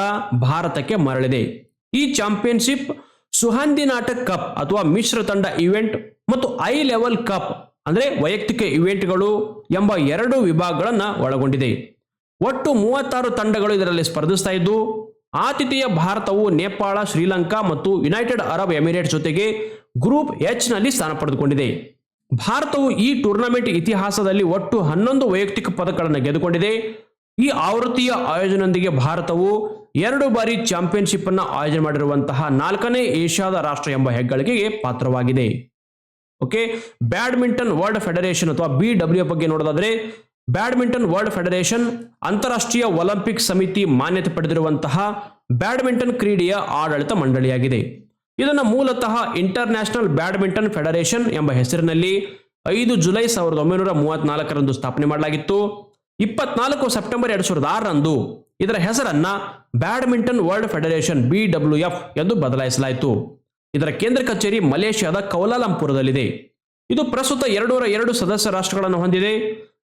ಭಾರತಕ್ಕೆ ಮರಳಿದೆ. ಈ ಚಾಂಪಿಯನ್ಶಿಪ್ ಸುಹಾಂದಿ ನಾಟಕ್ ಕಪ್ ಅಥವಾ ಮಿಶ್ರ ತಂಡ ಇವೆಂಟ್ ಮತ್ತು ಐ ಲೆವೆಲ್ ಕಪ್ ಅಂದರೆ ವೈಯಕ್ತಿಕ ಇವೆಂಟ್ಗಳು ಎಂಬ ಎರಡು ವಿಭಾಗಗಳನ್ನು ಒಳಗೊಂಡಿದೆ. ಒಟ್ಟು ಮೂವತ್ತಾರು ತಂಡಗಳು ಇದರಲ್ಲಿ ಸ್ಪರ್ಧಿಸ್ತಾ ಇದ್ದು, ಆತಿಥೇಯ ಭಾರತವು ನೇಪಾಳ, ಶ್ರೀಲಂಕಾ ಮತ್ತು ಯುನೈಟೆಡ್ ಅರಬ್ ಎಮಿರೇಟ್ಸ್ ಜೊತೆಗೆ ಗ್ರೂಪ್ ಎಚ್ನಲ್ಲಿ ಸ್ಥಾನ ಪಡೆದುಕೊಂಡಿದೆ. ಭಾರತವು ಈ ಟೂರ್ನಮೆಂಟ್ ಇತಿಹಾಸದಲ್ಲಿ ಒಟ್ಟು ಹನ್ನೊಂದು ವೈಯಕ್ತಿಕ ಪದಕಗಳನ್ನು ಗೆದ್ದುಕೊಂಡಿದೆ. ಈ ಆವೃತ್ತಿಯ ಆಯೋಜನೆಯೊಂದಿಗೆ ಭಾರತವು ಎರಡು ಬಾರಿ ಚಾಂಪಿಯನ್ಶಿಪ್ ಅನ್ನು ಆಯೋಜನೆ ಮಾಡಿರುವಂತಹ ನಾಲ್ಕನೇ ಏಷ್ಯಾದ ರಾಷ್ಟ್ರ ಎಂಬ ಹೆಗ್ಗಳಿಕೆಗೆ ಪಾತ್ರವಾಗಿದೆ. ಓಕೆ ಬ್ಯಾಡ್ಮಿಂಟನ್ ವರ್ಲ್ಡ್ ಫೆಡರೇಷನ್ ಅಥವಾ ಬಿ ಡಬ್ಲ್ಯೂ ಬಗ್ಗೆ ನೋಡೋದಾದ್ರೆ ಬ್ಯಾಡ್ಮಿಂಟನ್ ವರ್ಲ್ಡ್ ಫೆಡರೇಷನ್ ಅಂತಾರಾಷ್ಟ್ರೀಯ ಒಲಿಂಪಿಕ್ ಸಮಿತಿ ಮಾನ್ಯತೆ ಪಡೆದಿರುವಂತಹ ಬ್ಯಾಡ್ಮಿಂಟನ್ ಕ್ರೀಡೆಯ ಆಡಳಿತ ಮಂಡಳಿಯಾಗಿದೆ. ಇದನ್ನು ಮೂಲತಃ ಇಂಟರ್ ನ್ಯಾಷನಲ್ ಬ್ಯಾಡ್ಮಿಂಟನ್ ಫೆಡರೇಷನ್ ಎಂಬ ಹೆಸರಿನಲ್ಲಿ ಐದು ಜುಲೈ ಸಾವಿರದ ಒಂಬೈನೂರ ಮೂವತ್ನಾಲ್ಕರಂದು ಸ್ಥಾಪನೆ ಮಾಡಲಾಗಿತ್ತು. ಇಪ್ಪತ್ನಾಲ್ಕು ಸೆಪ್ಟೆಂಬರ್ ಎರಡು ಸಾವಿರದ ಆರರಂದು ಇದರ ಹೆಸರನ್ನ badminton world federation B W F ಎಂದು ಬದಲಾಯಿಸಲಾಯಿತು. ಇದರ ಕೇಂದ್ರ ಕಚೇರಿ ಮಲೇಷ್ಯಾದ ಕೌಲಾಲಂಪುರದಲ್ಲಿದೆ. ಇದು ಪ್ರಸ್ತುತ ಎರಡೂರ ಎರಡು ಸದಸ್ಯ ರಾಷ್ಟ್ರಗಳನ್ನು ಹೊಂದಿದೆ.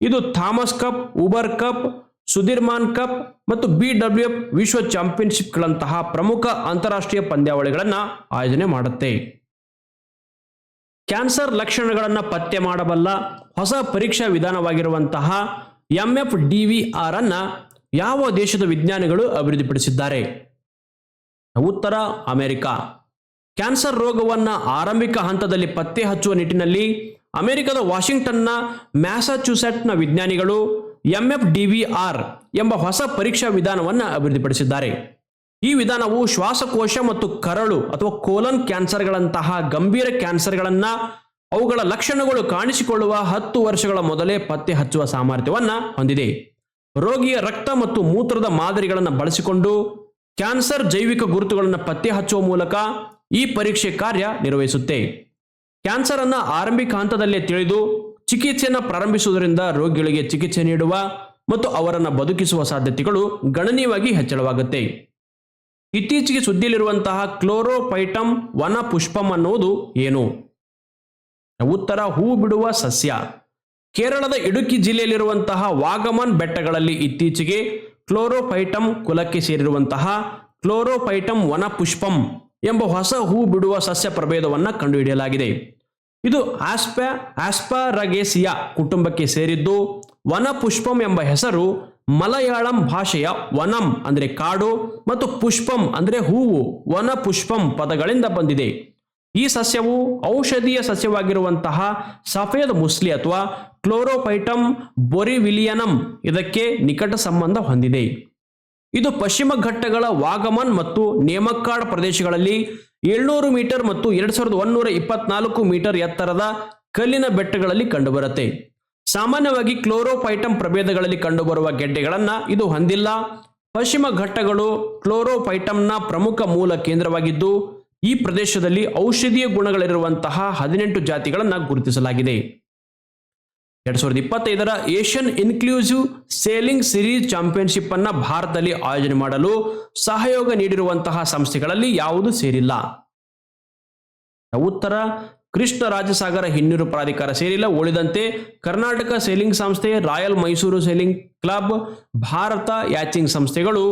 ಇದು Thomas cup, Uber cup, Sudirman cup ಮತ್ತು ಬಿ ಡಬ್ಲ್ಯೂ ಎಫ್ ವಿಶ್ವ ಚಾಂಪಿಯನ್ಶಿಪ್ಗಳಂತಹ ಪ್ರಮುಖ ಅಂತಾರಾಷ್ಟ್ರೀಯ ಪಂದ್ಯಾವಳಿಗಳನ್ನು ಆಯೋಜನೆ ಮಾಡುತ್ತೆ. ಕ್ಯಾನ್ಸರ್ ಲಕ್ಷಣಗಳನ್ನು ಪತ್ತೆ ಮಾಡಬಲ್ಲ ಹೊಸ ಪರೀಕ್ಷಾ ವಿಧಾನವಾಗಿರುವಂತಹ ಎಂಎಫ್ ಆರ್ ಅನ್ನ ಯಾವ ದೇಶದ ವಿಜ್ಞಾನಿಗಳು ಅಭಿವೃದ್ಧಿಪಡಿಸಿದ್ದಾರೆ? ಉತ್ತರ ಅಮೆರಿಕ. ಕ್ಯಾನ್ಸರ್ ರೋಗವನ್ನ ಆರಂಭಿಕ ಹಂತದಲ್ಲಿ ಪತ್ತೆ ಹಚ್ಚುವ ನಿಟ್ಟಿನಲ್ಲಿ ಅಮೆರಿಕದ ವಾಷಿಂಗ್ಟನ್ನ ಮ್ಯಾಸಚ್ಯೂಸೆಟ್ನ ವಿಜ್ಞಾನಿಗಳು ಎಂಎಫ್ ಡಿವಿಆರ್ ಎಂಬ ಹೊಸ ಪರೀಕ್ಷಾ ವಿಧಾನವನ್ನು ಅಭಿವೃದ್ಧಿಪಡಿಸಿದ್ದಾರೆ. ಈ ವಿಧಾನವು ಶ್ವಾಸಕೋಶ ಮತ್ತು ಕರಳು ಅಥವಾ ಕೋಲನ್ ಕ್ಯಾನ್ಸರ್ಗಳಂತಹ ಗಂಭೀರ ಕ್ಯಾನ್ಸರ್ಗಳನ್ನ ಅವುಗಳ ಲಕ್ಷಣಗಳು ಕಾಣಿಸಿಕೊಳ್ಳುವ ಹತ್ತು ವರ್ಷಗಳ ಮೊದಲೇ ಪತ್ತೆ ಹಚ್ಚುವ ಸಾಮರ್ಥ್ಯವನ್ನ ಹೊಂದಿದೆ. ರೋಗಿಯ ರಕ್ತ ಮತ್ತು ಮೂತ್ರದ ಮಾದರಿಗಳನ್ನು ಬಳಸಿಕೊಂಡು ಕ್ಯಾನ್ಸರ್ ಜೈವಿಕ ಗುರುತುಗಳನ್ನು ಪತ್ತೆ ಹಚ್ಚುವ ಮೂಲಕ ಈ ಪರೀಕ್ಷೆ ಕಾರ್ಯ ನಿರ್ವಹಿಸುತ್ತೆ. ಕ್ಯಾನ್ಸರ್ ಅನ್ನ ಆರಂಭಿಕ ಹಂತದಲ್ಲೇ ತಿಳಿದು ಚಿಕಿತ್ಸೆಯನ್ನು ಪ್ರಾರಂಭಿಸುವುದರಿಂದ ರೋಗಿಗಳಿಗೆ ಚಿಕಿತ್ಸೆ ನೀಡುವ ಮತ್ತು ಅವರನ್ನು ಬದುಕಿಸುವ ಸಾಧ್ಯತೆಗಳು ಗಣನೀಯವಾಗಿ ಹೆಚ್ಚಳವಾಗುತ್ತೆ. ಇತ್ತೀಚೆಗೆ ಸುದ್ದಿಯಲ್ಲಿರುವಂತಹ ಕ್ಲೋರೋಪೈಟಮ್ ವನ ಪುಷ್ಪಂ ಅನ್ನುವುದು ಏನು? ಉತ್ತರ, ಹೂ ಬಿಡುವ ಸಸ್ಯ. ಕೇರಳದ ಇಡುಕ್ಕಿ ಜಿಲ್ಲೆಯಲ್ಲಿರುವಂತಹ ವಾಗಮನ್ ಬೆಟ್ಟಗಳಲ್ಲಿ ಇತ್ತೀಚೆಗೆ ಕ್ಲೋರೋಪೈಟಮ್ ಕುಲಕ್ಕೆ ಸೇರಿರುವಂತಹ ಕ್ಲೋರೋಪೈಟಮ್ ವನ ಪುಷ್ಪಂ ಎಂಬ ಹೊಸ ಹೂ ಬಿಡುವ ಸಸ್ಯ ಪ್ರಭೇದವನ್ನು ಕಂಡುಹಿಡಿಯಲಾಗಿದೆ. ಇದು ಆಸ್ಪ ಆಸ್ಪಾರಗೇಸಿಯಾ ಕುಟುಂಬಕ್ಕೆ ಸೇರಿದ್ದು ವನಪುಷ್ಪಂ ಎಂಬ ಹೆಸರು ಮಲಯಾಳಂ ಭಾಷೆಯ ವನಂ ಅಂದರೆ ಕಾಡು ಮತ್ತು ಪುಷ್ಪಂ ಅಂದರೆ ಹೂವು ವನಪುಷ್ಪಂ ಪದಗಳಿಂದ ಬಂದಿದೆ. ಈ ಸಸ್ಯವು ಔಷಧೀಯ ಸಸ್ಯವಾಗಿರುವಂತಹ ಸಫೇದ್ ಮುಸ್ಲಿ ಅಥವಾ ಕ್ಲೋರೋಪೈಟಮ್ ಬೊರಿವಿಲಿಯನಂ ಇದಕ್ಕೆ ನಿಕಟ ಸಂಬಂಧ ಹೊಂದಿದೆ. ಇದು ಪಶ್ಚಿಮ ಘಟ್ಟಗಳ ವಾಗಮನ್ ಮತ್ತು ನೇಮಕ್ಕಾಡ್ ಪ್ರದೇಶಗಳಲ್ಲಿ ಏಳ್ನೂರು ಮೀಟರ್ ಮತ್ತು ಎರಡ್ ಸಾವಿರದ ಒಂದೂರ ಇಪ್ಪತ್ನಾಲ್ಕು ಮೀಟರ್ ಎತ್ತರದ ಕಲ್ಲಿನ ಬೆಟ್ಟಗಳಲ್ಲಿ ಕಂಡುಬರುತ್ತೆ. ಸಾಮಾನ್ಯವಾಗಿ ಕ್ಲೋರೋಫೈಟಮ್ ಪ್ರಭೇದಗಳಲ್ಲಿ ಕಂಡುಬರುವ ಗೆಡ್ಡೆಗಳನ್ನು ಇದು ಹೊಂದಿಲ್ಲ. ಪಶ್ಚಿಮ ಘಟ್ಟಗಳು ಕ್ಲೋರೋಫೈಟಮ್ನ ಪ್ರಮುಖ ಮೂಲ ಕೇಂದ್ರವಾಗಿದ್ದು, ಈ ಪ್ರದೇಶದಲ್ಲಿ ಔಷಧೀಯ ಗುಣಗಳಿರುವಂತಹ ಹದಿನೆಂಟು ಜಾತಿಗಳನ್ನು ಗುರುತಿಸಲಾಗಿದೆ. ಎರಡ್ ಸಾವಿರದ ಇಪ್ಪತ್ತೈದರ Asian inclusive sailing series championship ಅನ್ನ ಭಾರತದಲ್ಲಿ ಆಯೋಜನೆ ಮಾಡಲು ಸಹಯೋಗ ನೀಡಿರುವಂತಹ ಸಂಸ್ಥೆಗಳಲ್ಲಿ ಯಾವುದು ಸೇರಿಲ್ಲ. ಉತ್ತರ, ಕೃಷ್ಣ ರಾಜಸಾಗರ ಹಿನ್ನೀರು ಪ್ರಾಧಿಕಾರ ಸೇರಿಲ್ಲ. ಉಳಿದಂತೆ ಕರ್ನಾಟಕ ಸೇಲಿಂಗ್ ಸಂಸ್ಥೆ, royal Mysore sailing club, Bharat yachting ಸಂಸ್ಥೆಗಳು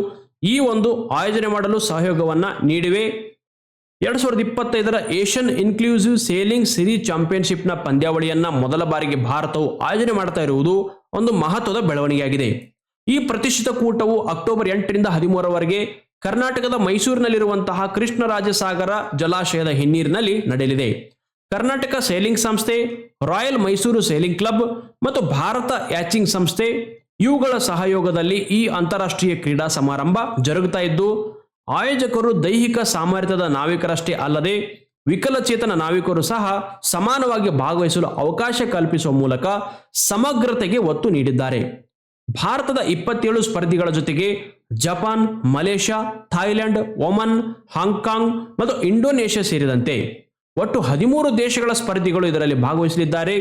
ಈ ಒಂದು ಆಯೋಜನೆ ಮಾಡಲು ಸಹಯೋಗವನ್ನು ನೀಡಿವೆ. ಎರಡ್ ಸಾವಿರದ ಇಪ್ಪತ್ತೈದರ ಏಷ್ಯನ್ ಇನ್ಕ್ಲೂಸಿವ್ ಸೇಲಿಂಗ್ ಸಿರೀಸ್ನ ಪಂದ್ಯಾವಳಿಯನ್ನ ಮೊದಲ ಬಾರಿಗೆ ಭಾರತವು ಆಯೋಜನೆ ಮಾಡ್ತಾ ಇರುವುದು ಒಂದು ಮಹತ್ವದ ಬೆಳವಣಿಗೆಯಾಗಿದೆ. ಈ ಪ್ರತಿಷ್ಠಿತ ಕೂಟವು ಅಕ್ಟೋಬರ್ ಎಂಟರಿಂದ ಹದಿಮೂರವರೆಗೆ ಕರ್ನಾಟಕದ ಮೈಸೂರಿನಲ್ಲಿರುವಂತಹ ಕೃಷ್ಣರಾಜಸಾಗರ ಜಲಾಶಯದ ಹಿನ್ನೀರಿನಲ್ಲಿ ನಡೆಯಲಿದೆ. ಕರ್ನಾಟಕ ಸೇಲಿಂಗ್ ಸಂಸ್ಥೆ, ರಾಯಲ್ ಮೈಸೂರು ಸೇಲಿಂಗ್ ಕ್ಲಬ್ ಮತ್ತು ಭಾರತ ಯಾಚಿಂಗ್ ಸಂಸ್ಥೆ ಇವುಗಳ ಸಹಯೋಗದಲ್ಲಿ ಈ ಅಂತಾರಾಷ್ಟ್ರೀಯ ಕ್ರೀಡಾ ಸಮಾರಂಭ ಜರುಗುತ್ತಾ ಇದ್ದು ಆಯೋಜಕರು ದೈಹಿಕ ಸಾಮರ್ಥ್ಯದ ನಾವಿಕರಷ್ಟೇ ಅಲ್ಲದೆ ವಿಕಲಚೇತನ ನಾವಿಕರು ಸಹ ಸಮಾನವಾಗಿ ಭಾಗವಹಿಸಲು ಅವಕಾಶ ಕಲ್ಪಿಸುವ ಮೂಲಕ ಸಮಗ್ರತೆಗೆ ಒತ್ತು ನೀಡಿದ್ದಾರೆ. ಭಾರತದ ಇಪ್ಪತ್ತೇಳು ಸ್ಪರ್ಧಿಗಳ ಜೊತೆಗೆ Japan, Malaysia, Thailand, Oman, Hong Kong ಮತ್ತು ಇಂಡೋನೇಷ್ಯಾ ಸೇರಿದಂತೆ ಒಟ್ಟು ಹದಿಮೂರು ದೇಶಗಳ ಸ್ಪರ್ಧಿಗಳು ಇದರಲ್ಲಿ ಭಾಗವಹಿಸಲಿದ್ದಾರೆ.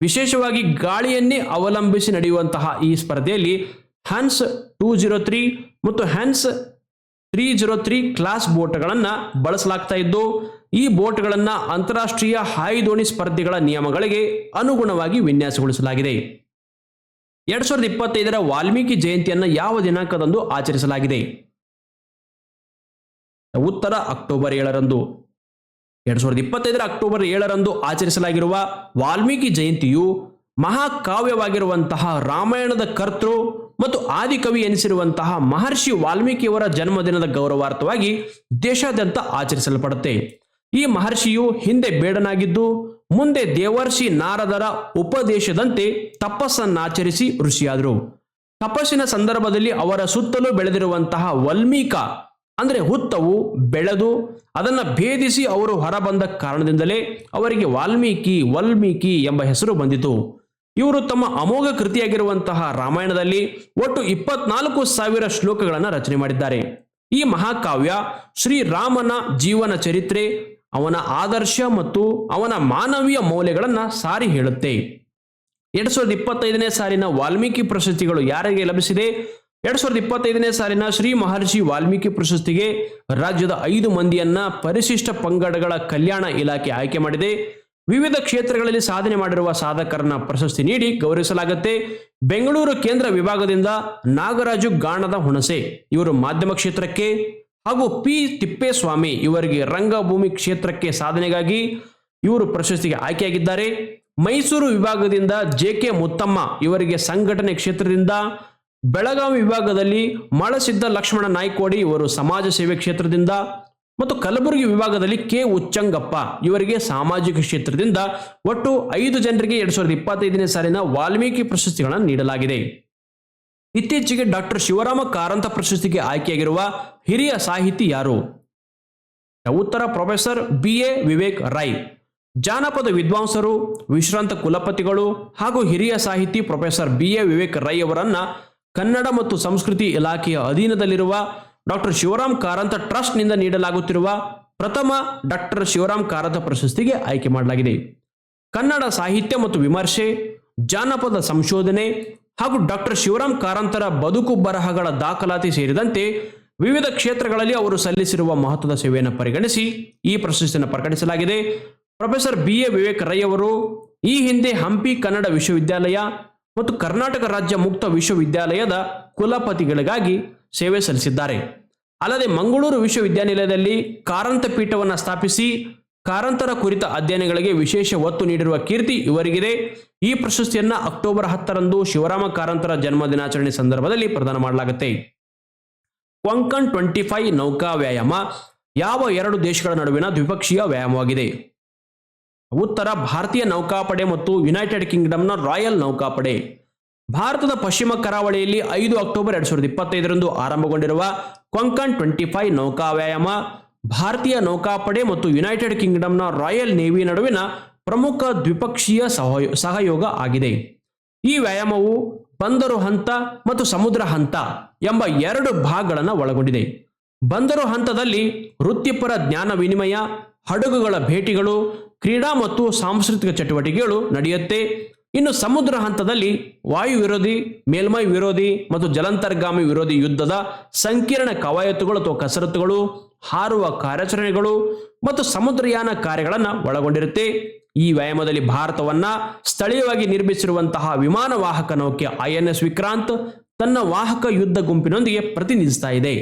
ವಿಶೇಷವಾಗಿ ಗಾಳಿಯನ್ನೇ ಅವಲಂಬಿಸಿ ನಡೆಯುವಂತಹ ಈ ಸ್ಪರ್ಧೆಯಲ್ಲಿ ಹ್ಯಾನ್ಸ್ ಟೂ ಜೀರೋ ತ್ರೀ ಮತ್ತು Hansa three zero three class ಬೋಟ್ಗಳನ್ನು ಬಳಸಲಾಗ್ತಾ ಇದ್ದು, ಈ ಬೋಟ್ಗಳನ್ನು ಅಂತಾರಾಷ್ಟ್ರೀಯ ಹಾಯಿದೋಣಿ ಸ್ಪರ್ಧೆಗಳ ನಿಯಮಗಳಿಗೆ ಅನುಗುಣವಾಗಿ ವಿನ್ಯಾಸಗೊಳಿಸಲಾಗಿದೆ. ಎರಡ್ ಸಾವಿರದ ಇಪ್ಪತ್ತೈದರ ವಾಲ್ಮೀಕಿ ಜಯಂತಿಯನ್ನು ಯಾವ ದಿನಾಂಕದಂದು ಆಚರಿಸಲಾಗಿದೆ? ಉತ್ತರ ಅಕ್ಟೋಬರ್ ಏಳರಂದು. ಎರಡ್ ಸಾವಿರದ ಇಪ್ಪತ್ತೈದರ ಅಕ್ಟೋಬರ್ ಏಳರಂದು ಆಚರಿಸಲಾಗಿರುವ ವಾಲ್ಮೀಕಿ ಜಯಂತಿಯು ಮಹಾಕಾವ್ಯವಾಗಿರುವಂತಹ ರಾಮಾಯಣದ ಕರ್ತೃ ಮತ್ತು ಆದಿಕವಿ ಎನಿಸಿರುವಂತಹ ಮಹರ್ಷಿ ವಾಲ್ಮೀಕಿಯವರ ಜನ್ಮದಿನದ ಗೌರವಾರ್ಥವಾಗಿ ದೇಶಾದ್ಯಂತ ಆಚರಿಸಲ್ಪಡುತ್ತೆ. ಈ ಮಹರ್ಷಿಯು ಹಿಂದೆ ಬೇಡನಾಗಿದ್ದು, ಮುಂದೆ ದೇವರ್ಷಿ ನಾರದರ ಉಪದೇಶದಂತೆ ತಪಸ್ಸನ್ನಾಚರಿಸಿ ಋಷಿಯಾದರು. ತಪಸ್ಸಿನ ಸಂದರ್ಭದಲ್ಲಿ ಅವರ ಸುತ್ತಲೂ ಬೆಳೆದಿರುವಂತಹ ವಲ್ಮೀಕ, ಅಂದರೆ ಹುತ್ತವು, ಬೆಳೆದು ಅದನ್ನ ಭೇದಿಸಿ ಅವರು ಹೊರಬಂದ ಕಾರಣದಿಂದಲೇ ಅವರಿಗೆ ವಾಲ್ಮೀಕಿ, ವಲ್ಮೀಕಿ ಎಂಬ ಹೆಸರು ಬಂದಿತು. ಇವರು ತಮ್ಮ ಅಮೋಘ ಕೃತಿಯಾಗಿರುವಂತಹ ರಾಮಾಯಣದಲ್ಲಿ ಒಟ್ಟು ಇಪ್ಪತ್ನಾಲ್ಕು ಸಾವಿರ ಶ್ಲೋಕಗಳನ್ನು ರಚನೆ ಮಾಡಿದ್ದಾರೆ. ಈ ಮಹಾಕಾವ್ಯ ಶ್ರೀರಾಮನ ಜೀವನ ಚರಿತ್ರೆ, ಅವನ ಆದರ್ಶ ಮತ್ತು ಅವನ ಮಾನವೀಯ ಮೌಲ್ಯಗಳನ್ನ ಸಾರಿ ಹೇಳುತ್ತೆ. ಎರಡ್ ಸಾವಿರದ ಇಪ್ಪತ್ತೈದನೇ ಸಾಲಿನ ವಾಲ್ಮೀಕಿ ಪ್ರಶಸ್ತಿಗಳು ಯಾರಿಗೆ ಲಭಿಸಿದೆ? ಎರಡ್ ಸಾವಿರದ ಇಪ್ಪತ್ತೈದನೇ ಸಾಲಿನ ಶ್ರೀ ಮಹರ್ಷಿ ವಾಲ್ಮೀಕಿ ಪ್ರಶಸ್ತಿಗೆ ರಾಜ್ಯದ ಐದು ಮಂದಿಯನ್ನ ಪರಿಶಿಷ್ಟ ಪಂಗಡಗಳ ಕಲ್ಯಾಣ ಇಲಾಖೆ ಆಯ್ಕೆ ಮಾಡಿದೆ. ವಿವಿಧ ಕ್ಷೇತ್ರಗಳಲ್ಲಿ ಸಾಧನೆ ಮಾಡಿರುವ ಸಾಧಕರನ್ನ ಪ್ರಶಸ್ತಿ ನೀಡಿ ಗೌರವಿಸಲಾಗುತ್ತೆ. ಬೆಂಗಳೂರು ಕೇಂದ್ರ ವಿಭಾಗದಿಂದ ನಾಗರಾಜು ಗಾಣದ ಹುಣಸೆ, ಇವರು ಮಾಧ್ಯಮ ಕ್ಷೇತ್ರಕ್ಕೆ ಹಾಗೂ ಪಿ ತಿಪ್ಪೇಸ್ವಾಮಿ ಇವರಿಗೆ ರಂಗಭೂಮಿ ಕ್ಷೇತ್ರಕ್ಕೆ ಸಾಧನೆಗಾಗಿ ಇವರು ಪ್ರಶಸ್ತಿಗೆ ಆಯ್ಕೆಯಾಗಿದ್ದಾರೆ. ಮೈಸೂರು ವಿಭಾಗದಿಂದ ಜೆ ಕೆ ಮುತ್ತಮ್ಮ ಇವರಿಗೆ ಸಂಘಟನೆ ಕ್ಷೇತ್ರದಿಂದ ಬೆಳಗಾವಿ ವಿಭಾಗದಲ್ಲಿ ಮಳಸಿದ್ದ ಲಕ್ಷ್ಮಣ ನಾಯ್ಕೋಡಿ ಇವರು ಸಮಾಜ ಸೇವೆ ಕ್ಷೇತ್ರದಿಂದ ಮತ್ತು ಕಲಬುರಗಿ ವಿಭಾಗದಲ್ಲಿ ಕೆ ಉಚ್ಚಂಗಪ್ಪ ಇವರಿಗೆ ಸಾಮಾಜಿಕ ಕ್ಷೇತ್ರದಿಂದ ಒಟ್ಟು ಐದು ಜನರಿಗೆ ಎರಡ್ ಸಾವಿರದ ಇಪ್ಪತ್ತೈದನೇ ಸಾಲಿನ ವಾಲ್ಮೀಕಿ ಪ್ರಶಸ್ತಿಗಳನ್ನು ನೀಡಲಾಗಿದೆ. ಇತ್ತೀಚೆಗೆ ಡಾಕ್ಟರ್ ಶಿವರಾಮ ಕಾರಂತ ಪ್ರಶಸ್ತಿಗೆ ಆಯ್ಕೆಯಾಗಿರುವ ಹಿರಿಯ ಸಾಹಿತಿ ಯಾರು? ಉತ್ತರ professor B A Vivek Rai, ಜಾನಪದ ವಿದ್ವಾಂಸರು ವಿಶ್ರಾಂತ ಕುಲಪತಿಗಳು ಹಾಗೂ ಹಿರಿಯ ಸಾಹಿತಿ professor B A Vivek Rai ಅವರನ್ನ ಕನ್ನಡ ಮತ್ತು ಸಂಸ್ಕೃತಿ ಇಲಾಖೆಯ ಅಧೀನದಲ್ಲಿರುವ ಡಾಕ್ಟರ್ ಶಿವರಾಮ್ ಕಾರಂತ ಟ್ರಸ್ಟ್ನಿಂದ ನೀಡಲಾಗುತ್ತಿರುವ ಪ್ರಥಮ ಡಾಕ್ಟರ್ ಶಿವರಾಮ್ ಕಾರಂತ ಪ್ರಶಸ್ತಿಗೆ ಆಯ್ಕೆ ಮಾಡಲಾಗಿದೆ. ಕನ್ನಡ ಸಾಹಿತ್ಯ ಮತ್ತು ವಿಮರ್ಶೆ, ಜಾನಪದ ಸಂಶೋಧನೆ ಹಾಗೂ ಡಾಕ್ಟರ್ ಶಿವರಾಮ್ ಕಾರಂತರ ಬದುಕು ಬರಹಗಳ ದಾಖಲಾತಿ ಸೇರಿದಂತೆ ವಿವಿಧ ಕ್ಷೇತ್ರಗಳಲ್ಲಿ ಅವರು ಸಲ್ಲಿಸಿರುವ ಮಹತ್ವದ ಸೇವೆಯನ್ನು ಪರಿಗಣಿಸಿ ಈ ಪ್ರಶಸ್ತಿಯನ್ನು ಪ್ರಕಟಿಸಲಾಗಿದೆ. Professor B A Vivek Rai ಅವರು ಈ ಹಿಂದೆ ಹಂಪಿ ಕನ್ನಡ ವಿಶ್ವವಿದ್ಯಾಲಯ ಮತ್ತು ಕರ್ನಾಟಕ ರಾಜ್ಯ ಮುಕ್ತ ವಿಶ್ವವಿದ್ಯಾಲಯದ ಕುಲಪತಿಗಳಿಗಾಗಿ ಸೇವೆ ಸಲ್ಲಿಸಿದ್ದಾರೆ. ಅಲ್ಲದೆ ಮಂಗಳೂರು ವಿಶ್ವವಿದ್ಯಾನಿಲಯದಲ್ಲಿ ಕಾರಂತ ಪೀಠವನ್ನು ಸ್ಥಾಪಿಸಿ ಕಾರಂತರ ಕುರಿತ ಅಧ್ಯಯನಗಳಿಗೆ ವಿಶೇಷ ಒತ್ತು ನೀಡಿರುವ ಕೀರ್ತಿ ಇವರಿಗಿದೆ. ಈ ಪ್ರಶಸ್ತಿಯನ್ನು ಅಕ್ಟೋಬರ್ ಹತ್ತರಂದು ಶಿವರಾಮ ಕಾರಂತರ ಜನ್ಮ ದಿನಾಚರಣೆ ಸಂದರ್ಭದಲ್ಲಿ ಪ್ರದಾನ ಮಾಡಲಾಗುತ್ತೆ. ಕೊಂಕಣ್ ಟ್ವೆಂಟಿ ಫೈವ್ ನೌಕಾ ವ್ಯಾಯಾಮ ಯಾವ ಎರಡು ದೇಶಗಳ ನಡುವಿನ ದ್ವಿಪಕ್ಷೀಯ ವ್ಯಾಯಾಮವಾಗಿದೆ. ಉತ್ತರ ಭಾರತೀಯ ನೌಕಾಪಡೆ ಮತ್ತು ಯುನೈಟೆಡ್ ಕಿಂಗ್ಡಮ್ನ ರಾಯಲ್ ನೌಕಾಪಡೆ. ಭಾರತದ ಪಶ್ಚಿಮ ಕರಾವಳಿಯಲ್ಲಿ ಐದು ಅಕ್ಟೋಬರ್ ಎರಡ್ ಸಾವಿರದ ಇಪ್ಪತ್ತೈದರಂದು ಆರಂಭಗೊಂಡಿರುವ ಕೊಂಕಣ್ ಟ್ವೆಂಟಿ ಫೈವ್ ನೌಕಾ ವ್ಯಾಯಾಮ, ಭಾರತೀಯ ನೌಕಾಪಡೆ ಮತ್ತು ಯುನೈಟೆಡ್ ಕಿಂಗ್ಡಮ್ನ ರಾಯಲ್ ನೇವಿ ನಡುವಿನ ಪ್ರಮುಖ ದ್ವಿಪಕ್ಷೀಯ ಸಹಯೋ, ಸಹಯೋಗ ಆಗಿದೆ. ಈ ವ್ಯಾಯಾಮವು ಬಂದರು ಹಂತ ಮತ್ತು ಸಮುದ್ರ ಹಂತ ಎಂಬ ಎರಡು ಭಾಗಗಳನ್ನು ಒಳಗೊಂಡಿದೆ. ಬಂದರು ಹಂತದಲ್ಲಿ ವೃತ್ತಿಪರ ಜ್ಞಾನ ವಿನಿಮಯ, ಹಡಗುಗಳ ಭೇಟಿಗಳು, ಕ್ರೀಡಾ ಮತ್ತು ಸಾಂಸ್ಕೃತಿಕ ಚಟುವಟಿಕೆಗಳು ನಡೆಯುತ್ತೆ. ಇನ್ನು ಸಮುದ್ರ ಹಂತದಲ್ಲಿ ವಾಯು ವಿರೋಧಿ, ಮೇಲ್ಮೈ ವಿರೋಧಿ ಮತ್ತು ಜಲಂತರ್ಗಾಮಿ ವಿರೋಧಿ ಯುದ್ಧದ ಸಂಕೀರ್ಣ ಕವಾಯತುಗಳು ಅಥವಾ ಕಸರತ್ತುಗಳು, ಹಾರುವ ಕಾರ್ಯಾಚರಣೆಗಳು ಮತ್ತು ಸಮುದ್ರಯಾನ ಕಾರ್ಯಗಳನ್ನು ಒಳಗೊಂಡಿರುತ್ತೆ. ಈ ವ್ಯಾಯಾಮದಲ್ಲಿ ಭಾರತವನ್ನ ಸ್ಥಳೀಯವಾಗಿ ನಿರ್ಮಿಸಿರುವಂತಹ ವಿಮಾನ ವಾಹಕ ನೌಕೆ ಐ ಎನ್ ಎಸ್ ವಿಕ್ರಾಂತ್ ತನ್ನ ವಾಹಕ ಯುದ್ಧ ಗುಂಪಿನೊಂದಿಗೆ ಪ್ರತಿನಿಧಿಸ್ತಾ ಇದೆ.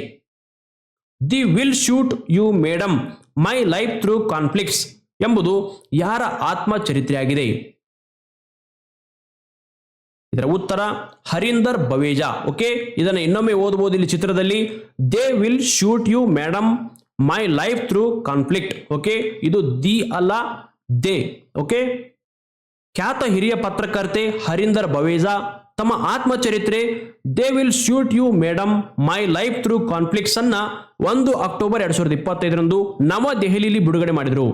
The will shoot you madam my life through conflicts ಎಂಬುದು ಯಾರ ಆತ್ಮಚರಿತ್ರೆಯಾಗಿದೆ. ಇದರ ಉತ್ತರ ಹರಿಂದರ್ ಬವೇಜಾ ಓಕೆ, ಇದನ್ನು ಇನ್ನೊಮ್ಮೆ ಓದಬಹುದು ಇಲ್ಲಿ ಚಿತ್ರದಲ್ಲಿ. They will shoot you madam my life through conflict okay, ಇದು ದಿ ಅಲ್ಲ, ದೇ. ಓಕೆ, ಖ್ಯಾತ ಹಿರಿಯ ಪತ್ರಕರ್ತೆ ಹರಿಂದರ್ ಬವೇಜಾ ತಮ್ಮ ಆತ್ಮಚರಿತ್ರೆ they will shoot you madam my life through conflicts ಅನ್ನ ಒಂದು ಅಕ್ಟೋಬರ್ ಎರಡ್ ಸಾವಿರದ ಇಪ್ಪತ್ತೈದರಂದು ನವದೆಹಲಿಯಲ್ಲಿ ಬಿಡುಗಡೆ ಮಾಡಿದರು.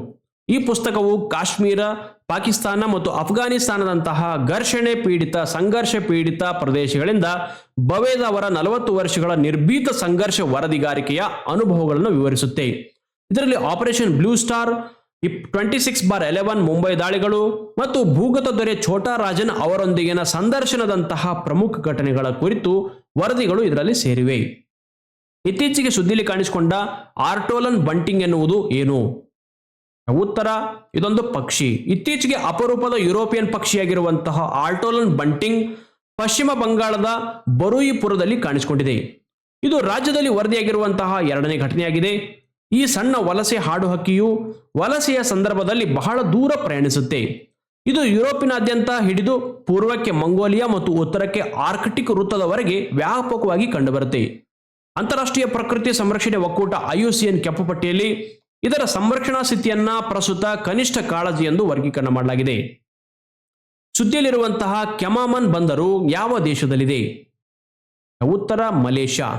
ಈ ಪುಸ್ತಕವು ಕಾಶ್ಮೀರ, ಪಾಕಿಸ್ತಾನ ಮತ್ತು ಅಫ್ಘಾನಿಸ್ತಾನದಂತಹ ಘರ್ಷಣೆ ಪೀಡಿತ, ಸಂಘರ್ಷ ಪೀಡಿತ ಪ್ರದೇಶಗಳಿಂದ ಬವೇದ ಅವರ ನಲವತ್ತು ವರ್ಷಗಳ ನಿರ್ಭೀತ ಸಂಘರ್ಷ ವರದಿಗಾರಿಕೆಯ ಅನುಭವಗಳನ್ನು ವಿವರಿಸುತ್ತೆ. ಇದರಲ್ಲಿ operation blue star twenty six bar eleven Mumbai ದಾಳಿಗಳು ಮತ್ತು ಭೂಗತ ದೊರೆ ಛೋಟಾ ರಾಜನ್ ಅವರೊಂದಿಗಿನ ಸಂದರ್ಶನದಂತಹ ಪ್ರಮುಖ ಘಟನೆಗಳ ಕುರಿತು ವರದಿಗಳು ಇದರಲ್ಲಿ ಸೇರಿವೆ. ಇತ್ತೀಚೆಗೆ ಸುದ್ದಿಲಿ ಕಾಣಿಸಿಕೊಂಡ ಆರ್ಟೋಲನ್ ಬಂಟಿಂಗ್ ಎನ್ನುವುದು ಏನು? ಉತ್ತರ, ಇದೊಂದು ಪಕ್ಷಿ. ಇತ್ತೀಚೆಗೆ ಅಪರೂಪದ ಯುರೋಪಿಯನ್ ಪಕ್ಷಿಯಾಗಿರುವಂತಹ ಆಲ್ಟೋಲನ್ ಬಂಟಿಂಗ್ ಪಶ್ಚಿಮ ಬಂಗಾಳದ ಬರುಯಿಪುರದಲ್ಲಿ ಕಾಣಿಸಿಕೊಂಡಿದೆ. ಇದು ರಾಜ್ಯದಲ್ಲಿ ವರದಿಯಾಗಿರುವಂತಹ ಎರಡನೇ ಘಟನೆಯಾಗಿದೆ. ಈ ಸಣ್ಣ ವಲಸೆ ಹಾಡು ಹಕ್ಕಿಯು ವಲಸೆಯ ಸಂದರ್ಭದಲ್ಲಿ ಬಹಳ ದೂರ ಪ್ರಯಾಣಿಸುತ್ತೆ. ಇದು ಯುರೋಪಿನಾದ್ಯಂತ ಹಿಡಿದು ಪೂರ್ವಕ್ಕೆ ಮಂಗೋಲಿಯಾ ಮತ್ತು ಉತ್ತರಕ್ಕೆ ಆರ್ಕ್ಟಿಕ್ ವೃತ್ತದವರೆಗೆ ವ್ಯಾಪಕವಾಗಿ ಕಂಡುಬರುತ್ತೆ. ಅಂತಾರಾಷ್ಟ್ರೀಯ ಪ್ರಕೃತಿ ಸಂರಕ್ಷಣೆ ಒಕ್ಕೂಟ ಐಯುಸಿಎನ್ ಕೆಂಪು ಪಟ್ಟಿಯಲ್ಲಿ ಇದರ ಸಂರಕ್ಷಣಾ ಸ್ಥಿತಿಯನ್ನ ಪ್ರಸ್ತುತ ಕನಿಷ್ಠ ಕಾಳಜಿ ಎಂದು ವರ್ಗೀಕರಣ ಮಾಡಲಾಗಿದೆ. ಸುದ್ದಿಯಲ್ಲಿರುವಂತಹ ಕೆಮಾಮನ್ ಬಂದರು ಯಾವ ದೇಶದಲ್ಲಿದೆ? ಉತ್ತರ ಮಲೇಷ್ಯಾ.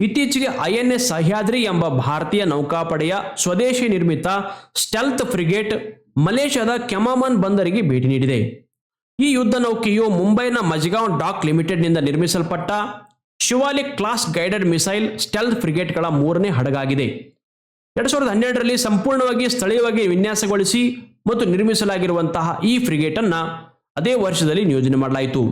ಇತ್ತೀಚೆಗೆ ಐಎನ್ಎಸ್ ಸಹ್ಯಾದ್ರಿ ಎಂಬ ಭಾರತೀಯ ನೌಕಾಪಡೆಯ ಸ್ವದೇಶಿ ನಿರ್ಮಿತ ಸ್ಟೆಲ್ತ್ ಫ್ರಿಗೇಟ್ ಮಲೇಷ್ಯಾದ ಕೆಮಾಮನ್ ಬಂದರಿಗೆ ಭೇಟಿ ನೀಡಿದೆ. ಈ ಯುದ್ಧ ನೌಕೆಯು ಮುಂಬೈನ ಮಜಗಾಂವ್ ಡಾಕ್ ಲಿಮಿಟೆಡ್ನಿಂದ ನಿರ್ಮಿಸಲ್ಪಟ್ಟ Shivalik class guided missile stealth ಫ್ರಿಗೇಟ್ಗಳ ಮೂರನೇ ಹಡಗಾಗಿದೆ. ಎರಡ್ ಸಾವಿರದ ಹನ್ನೆರಡರಲ್ಲಿ ಸಂಪೂರ್ಣವಾಗಿ ಸ್ಥಳೀಯವಾಗಿ ವಿನ್ಯಾಸಗೊಳಿಸಿ ಮತ್ತು ನಿರ್ಮಿಸಲಾಗಿರುವಂತಹ ಈ ಫ್ರಿಗೇಟ್ ಅನ್ನ ಅದೇ ವರ್ಷದಲ್ಲಿ ನಿಯೋಜನೆ ಮಾಡಲಾಯಿತು.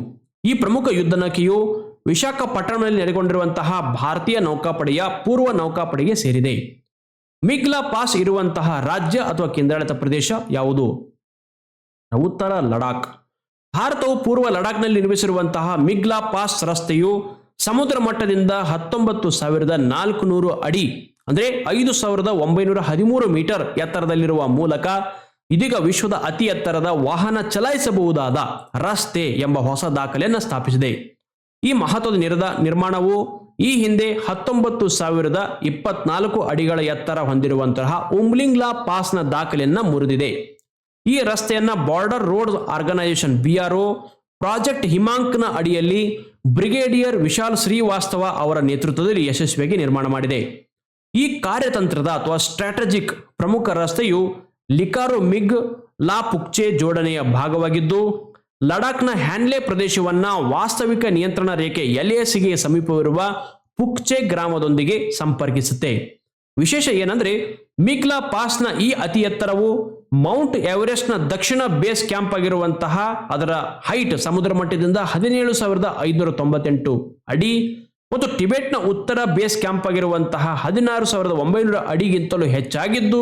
ಈ ಪ್ರಮುಖ ಯುದ್ಧ ನೌಕೆಯು ವಿಶಾಖಪಟ್ಟಣದಲ್ಲಿ ನೆಲೆಗೊಂಡಿರುವಂತಹ ಭಾರತೀಯ ನೌಕಾಪಡೆಯ ಪೂರ್ವ ನೌಕಾಪಡೆಗೆ ಸೇರಿದೆ. ಮಿಗ್ಲಾ ಪಾಸ್ ಇರುವಂತಹ ರಾಜ್ಯ ಅಥವಾ ಕೇಂದ್ರಾಡಳಿತ ಪ್ರದೇಶ ಯಾವುದು? ಉತ್ತರ ಲಡಾಖ್. ಭಾರತವು ಪೂರ್ವ ಲಡಾಖ್ನಲ್ಲಿ ನಿರ್ಮಿಸಿರುವಂತಹ ಮಿಗ್ಲಾ ಪಾಸ್ ರಸ್ತೆಯು ಸಮುದ್ರ ಮಟ್ಟದಿಂದ ಹತ್ತೊಂಬತ್ತು ಸಾವಿರದ ನಾಲ್ಕು ನೂರು ಅಡಿ ಅಂದ್ರೆ ಐದು ಸಾವಿರದ ಒಂಬೈನೂರ ಹದಿಮೂರು ಮೀಟರ್ ಎತ್ತರದಲ್ಲಿರುವ ಮೂಲಕ ಇದೀಗ ವಿಶ್ವದ ಅತಿ ಎತ್ತರದ ವಾಹನ ಚಲಾಯಿಸಬಹುದಾದ ರಸ್ತೆ ಎಂಬ ಹೊಸ ದಾಖಲೆಯನ್ನು ಸ್ಥಾಪಿಸಿದೆ. ಈ ಮಹತ್ವದ ನಿರದ, ನಿರ್ಮಾಣವು ಈ ಹಿಂದೆ ಹತ್ತೊಂಬತ್ತು ಸಾವಿರದ ಇಪ್ಪತ್ನಾಲ್ಕು ಅಡಿಗಳ ಎತ್ತರ ಹೊಂದಿರುವಂತಹ ಉಮ್ಲಿಂಗ್ಲಾ ಪಾಸ್ನ ದಾಖಲೆಯನ್ನ ಮುರಿದಿದೆ. ಈ ರಸ್ತೆಯನ್ನ border road organisation BRO project ಹಿಮಾಂಕ್ನ ಅಡಿಯಲ್ಲಿ ಬ್ರಿಗೇಡಿಯರ್ ವಿಶಾಲ್ ಶ್ರೀವಾಸ್ತವ ಅವರ ನೇತೃತ್ವದಲ್ಲಿ ಯಶಸ್ವಿಯಾಗಿ ನಿರ್ಮಾಣ ಮಾಡಿದೆ. ಈ ಕಾರ್ಯತಂತ್ರದ ಅಥವಾ ಸ್ಟ್ರಾಟಜಿಕ್ ಪ್ರಮುಖ ರಸ್ತೆಯು ಲಿಕಾರೋ ಮಿಗ್ ಲಾ ಪುಕ್ಚೆ ಜೋಡಣೆಯ ಭಾಗವಾಗಿದ್ದು, ಲಡಾಖ್ನ ಹ್ಯಾನ್ಲೆ ಪ್ರದೇಶವನ್ನ ವಾಸ್ತವಿಕ ನಿಯಂತ್ರಣ ರೇಖೆ ಎಲ್ಎಸ್ಗೆ ಸಮೀಪವಿರುವ ಪುಕ್ಚೆ ಗ್ರಾಮದೊಂದಿಗೆ ಸಂಪರ್ಕಿಸುತ್ತೆ. ವಿಶೇಷ ಏನಂದ್ರೆ ಮಿಗ್ಲಾ ಪಾಸ್ನ ಈ ಅತಿ ಎತ್ತರವು ಮೌಂಟ್ ಎವರೆಸ್ಟ್ನ ದಕ್ಷಿಣ ಬೇಸ್ ಕ್ಯಾಂಪ್ ಆಗಿರುವಂತಹ ಅದರ ಹೈಟ್ ಸಮುದ್ರ ಮಟ್ಟದಿಂದ ಹದಿನೇಳು ಸಾವಿರದ ಐದುನೂರ ತೊಂಬತ್ತೆಂಟು ಅಡಿ ಮತ್ತು ಟಿಬೆಟ್ನ ಉತ್ತರ ಬೇಸ್ ಕ್ಯಾಂಪ್ ಆಗಿರುವಂತಹ ಹದಿನಾರು ಸಾವಿರದ ಒಂಬೈನೂರ ಅಡಿಗಿಂತಲೂ ಹೆಚ್ಚಾಗಿದ್ದು,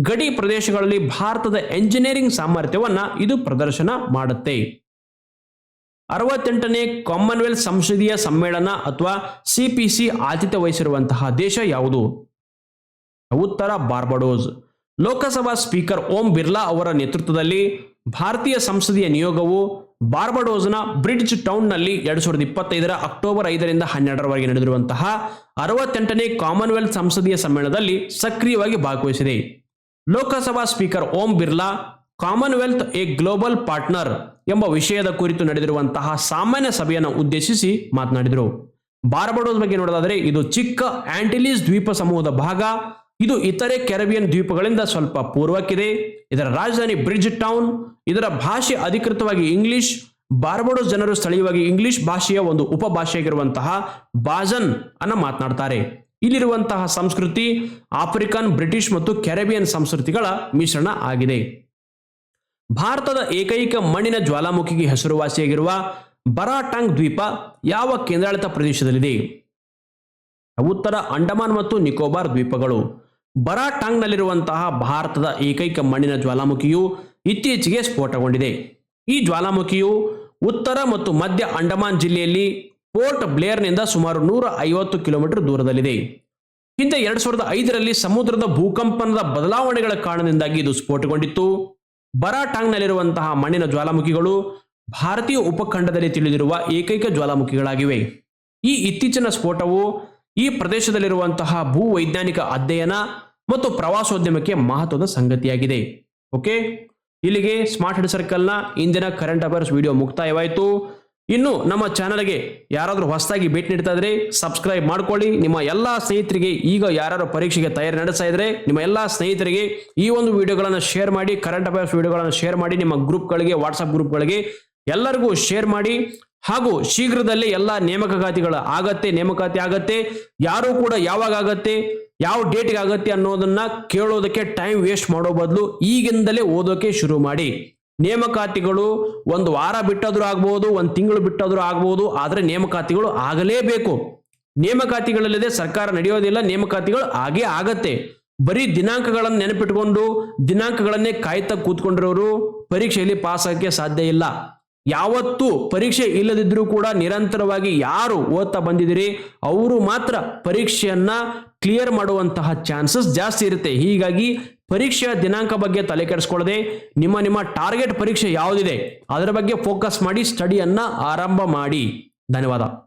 ಗಡಿ ಪ್ರದೇಶಗಳಲ್ಲಿ ಭಾರತದ ಎಂಜಿನಿಯರಿಂಗ್ ಸಾಮರ್ಥ್ಯವನ್ನು ಇದು ಪ್ರದರ್ಶನ ಮಾಡುತ್ತೆ. ಅರವತ್ತೆಂಟನೇ ಕಾಮನ್ವೆಲ್ತ್ ಸಂಸದೀಯ ಸಮ್ಮೇಳನ ಅಥವಾ ಸಿಪಿಸಿ ಆತಿಥ್ಯ ವಹಿಸಿರುವಂತಹ ದೇಶ ಯಾವುದು? ಉತ್ತರ ಬಾರ್ಬಡೋಸ್. ಲೋಕಸಭಾ ಸ್ಪೀಕರ್ ಓಂ ಬಿರ್ಲಾ ಅವರ ನೇತೃತ್ವದಲ್ಲಿ ಭಾರತೀಯ ಸಂಸದೀಯ ನಿಯೋಗವು ಬಾರ್ಬಡೋಸ್ನ ಬ್ರಿಡ್ಜ್ ಟೌನ್ನಲ್ಲಿ ಎರಡ್ ಸಾವಿರದ ಇಪ್ಪತ್ತೈದರ ಅಕ್ಟೋಬರ್ ಐದರಿಂದ ಹನ್ನೆರಡರವರೆಗೆ ನಡೆದಿರುವಂತಹ ಅರವತ್ತೆಂಟನೇ ಕಾಮನ್ವೆಲ್ತ್ ಸಂಸದೀಯ ಸಮ್ಮೇಳನದಲ್ಲಿ ಸಕ್ರಿಯವಾಗಿ ಭಾಗವಹಿಸಿದೆ. Lok Sabha speaker Om Birla, Commonwealth a global partner ಎಂಬ ವಿಷಯದ ಕುರಿತು ನಡೆದಿರುವಂತಹ ಸಾಮಾನ್ಯ ಸಭೆಯನ್ನು ಉದ್ದೇಶಿಸಿ ಮಾತನಾಡಿದರು. ಬಾರ್ಬಡೋಸ್ ಬಗ್ಗೆ ನೋಡೋದಾದರೆ ಇದು ಚಿಕ್ಕ ಆಂಟಿಲೀಸ್ ದ್ವೀಪ ಸಮೂಹದ ಭಾಗ. ಇದು ಇತರೆ ಕೆರಬಿಯನ್ ದ್ವೀಪಗಳಿಂದ ಸ್ವಲ್ಪ ಪೂರ್ವಕ್ಕಿದೆ. ಇದರ ರಾಜಧಾನಿ ಬ್ರಿಡ್ಜ್ ಟೌನ್, ಇದರ ಭಾಷೆ ಅಧಿಕೃತವಾಗಿ ಇಂಗ್ಲಿಷ್ ಬಾರ್ಬಡೋಸ್ ಜನರು ಸ್ಥಳೀಯವಾಗಿ ಇಂಗ್ಲಿಷ್ ಭಾಷೆಯ ಒಂದು ಉಪಭಾಷೆಯಾಗಿರುವಂತಹ ಬಾಜನ್ ಅನ್ನ ಮಾತನಾಡ್ತಾರೆ. ಇಲ್ಲಿರುವಂತಹ ಸಂಸ್ಕೃತಿ ಆಫ್ರಿಕನ್, ಬ್ರಿಟಿಷ್ ಮತ್ತು ಕೆರೆಬಿಯನ್ ಸಂಸ್ಕೃತಿಗಳ ಮಿಶ್ರಣ ಆಗಿದೆ. ಭಾರತದ ಏಕೈಕ ಮಣ್ಣಿನ ಜ್ವಾಲಾಮುಖಿಗೆ ಹೆಸರುವಾಸಿಯಾಗಿರುವ ಬರಾಟಾಂಗ್ ದ್ವೀಪ ಯಾವ ಕೇಂದ್ರಾಡಳಿತ ಪ್ರದೇಶದಲ್ಲಿದೆ? ಉತ್ತರ ಅಂಡಮಾನ್ ಮತ್ತು ನಿಕೋಬಾರ್ ದ್ವೀಪಗಳು. ಬರಾಟಾಂಗ್ನಲ್ಲಿರುವಂತಹ ಭಾರತದ ಏಕೈಕ ಮಣ್ಣಿನ ಜ್ವಾಲಾಮುಖಿಯು ಇತ್ತೀಚೆಗೆ ಸ್ಫೋಟಗೊಂಡಿದೆ. ಈ ಜ್ವಾಲಾಮುಖಿಯು ಉತ್ತರ ಮತ್ತು ಮಧ್ಯ ಅಂಡಮಾನ್ ಜಿಲ್ಲೆಯಲ್ಲಿ ಪೋರ್ಟ್ ಬ್ಲೇರ್ನಿಂದ ಸುಮಾರು ನೂರ ಐವತ್ತು ಕಿಲೋಮೀಟರ್ ದೂರದಲ್ಲಿದೆ. ಹಿಂದೆ ಎರಡ್ ಸಾವಿರದ ಐದರಲ್ಲಿ ಸಮುದ್ರದ ಭೂಕಂಪನದ ಬದಲಾವಣೆಗಳ ಕಾರಣದಿಂದಾಗಿ ಇದು ಸ್ಫೋಟಗೊಂಡಿತ್ತು. ಬರಾಟಾಂಗ್ನಲ್ಲಿರುವಂತಹ ಮಣ್ಣಿನ ಜ್ವಾಲಾಮುಖಿಗಳು ಭಾರತೀಯ ಉಪಖಂಡದಲ್ಲಿ ತಿಳಿದಿರುವ ಏಕೈಕ ಜ್ವಾಲಾಮುಖಿಗಳಾಗಿವೆ. ಈ ಇತ್ತೀಚಿನ ಸ್ಫೋಟವು ಈ ಪ್ರದೇಶದಲ್ಲಿರುವಂತಹ ಭೂ ವೈಜ್ಞಾನಿಕ ಅಧ್ಯಯನ ಮತ್ತು ಪ್ರವಾಸೋದ್ಯಮಕ್ಕೆ ಮಹತ್ವದ ಸಂಗತಿಯಾಗಿದೆ. ಓಕೆ? ಇಲ್ಲಿಗೆ ಸ್ಮಾರ್ಟ್ ಹೆಡ್ ಸರ್ಕಲ್ನ ಇಂದಿನ ಕರೆಂಟ್ ಅಫೇರ್ಸ್ ವಿಡಿಯೋ ಮುಕ್ತಾಯವಾಯಿತು. ಇನ್ನು ನಮ್ಮ ಚಾನಲ್ಗೆ ಯಾರಾದರೂ ಹೊಸದಾಗಿ ಭೇಟಿ ನೀಡ್ತಾ ಇದ್ರೆ ಸಬ್ಸ್ಕ್ರೈಬ್ ಮಾಡ್ಕೊಳ್ಳಿ. ನಿಮ್ಮ ಎಲ್ಲ ಸ್ನೇಹಿತರಿಗೆ ಈಗ ಯಾರು ಪರೀಕ್ಷೆಗೆ ತಯಾರಿ ನಡೆಸ್ತಾ ಇದ್ರೆ ನಿಮ್ಮ ಎಲ್ಲ ಸ್ನೇಹಿತರಿಗೆ ಈ ಒಂದು ವಿಡಿಯೋಗಳನ್ನು ಶೇರ್ ಮಾಡಿ ಕರೆಂಟ್ ಅಫೇರ್ಸ್ ವಿಡಿಯೋಗಳನ್ನು ಶೇರ್ ಮಾಡಿ, ನಿಮ್ಮ ಗ್ರೂಪ್ಗಳಿಗೆ ವಾಟ್ಸಪ್ ಗ್ರೂಪ್ಗಳಿಗೆ ಎಲ್ಲರಿಗೂ ಶೇರ್ ಮಾಡಿ. ಹಾಗೂ ಶೀಘ್ರದಲ್ಲೇ ಎಲ್ಲ ನೇಮಕಾತಿಗಳ ಆಗತ್ತೆ, ನೇಮಕಾತಿ ಆಗತ್ತೆ. ಯಾರು ಕೂಡ ಯಾವಾಗ ಆಗತ್ತೆ? ಯಾವ ಡೇಟ್ಗೆ ಆಗತ್ತೆ ಅನ್ನೋದನ್ನ ಕೇಳೋದಕ್ಕೆ ಟೈಮ್ ವೇಸ್ಟ್ ಮಾಡೋ ಬದಲು ಈಗಿಂದಲೇ ಓದೋಕೆ ಶುರು ಮಾಡಿ. ನೇಮಕಾತಿಗಳು ಒಂದು ವಾರ ಬಿಟ್ಟಾದ್ರೂ ಆಗ್ಬಹುದು ಒಂದು ತಿಂಗಳು ಬಿಟ್ಟಾದ್ರೂ ಆಗ್ಬಹುದು ಆದರೆ ನೇಮಕಾತಿಗಳು ಆಗಲೇಬೇಕು. ನೇಮಕಾತಿಗಳಲ್ಲದೆ ಸರ್ಕಾರ ನಡೆಯೋದಿಲ್ಲ, ನೇಮಕಾತಿಗಳು ಆಗೇ ಆಗತ್ತೆ. ಬರೀ ದಿನಾಂಕಗಳನ್ನು ನೆನಪಿಟ್ಕೊಂಡು, ದಿನಾಂಕಗಳನ್ನೇ ಕಾಯ್ತಾ ಕೂತ್ಕೊಂಡಿರೋರು ಪರೀಕ್ಷೆಯಲ್ಲಿ ಪಾಸ್ ಆಗಕ್ಕೆ ಸಾಧ್ಯ ಇಲ್ಲ. ಯಾವತ್ತೂ ಪರೀಕ್ಷೆ ಇಲ್ಲದಿದ್ರೂ ಕೂಡ ನಿರಂತರವಾಗಿ ಯಾರು ಓದ್ತಾ ಬಂದಿದ್ದೀರಿ, ಅವರು ಮಾತ್ರ ಪರೀಕ್ಷೆಯನ್ನ ಕ್ಲಿಯರ್ ಮಾಡುವಂತಹ ಚಾನ್ಸಸ್ ಜಾಸ್ತಿ ಇರುತ್ತೆ. ಹೀಗಾಗಿ ಪರೀಕ್ಷೆಯ ದಿನಾಂಕ ಬಗ್ಗೆ ತಲೆ ಕೆಡಿಸ್ಕೊಳ್ಳದೆ ನಿಮ್ಮ ನಿಮ್ಮ ಟಾರ್ಗೆಟ್ ಪರೀಕ್ಷೆ ಯಾವುದಿದೆ, ಅದರ ಬಗ್ಗೆ ಫೋಕಸ್ ಮಾಡಿ ಸ್ಟಡಿಯನ್ನ ಆರಂಭ ಮಾಡಿ. ಧನ್ಯವಾದ.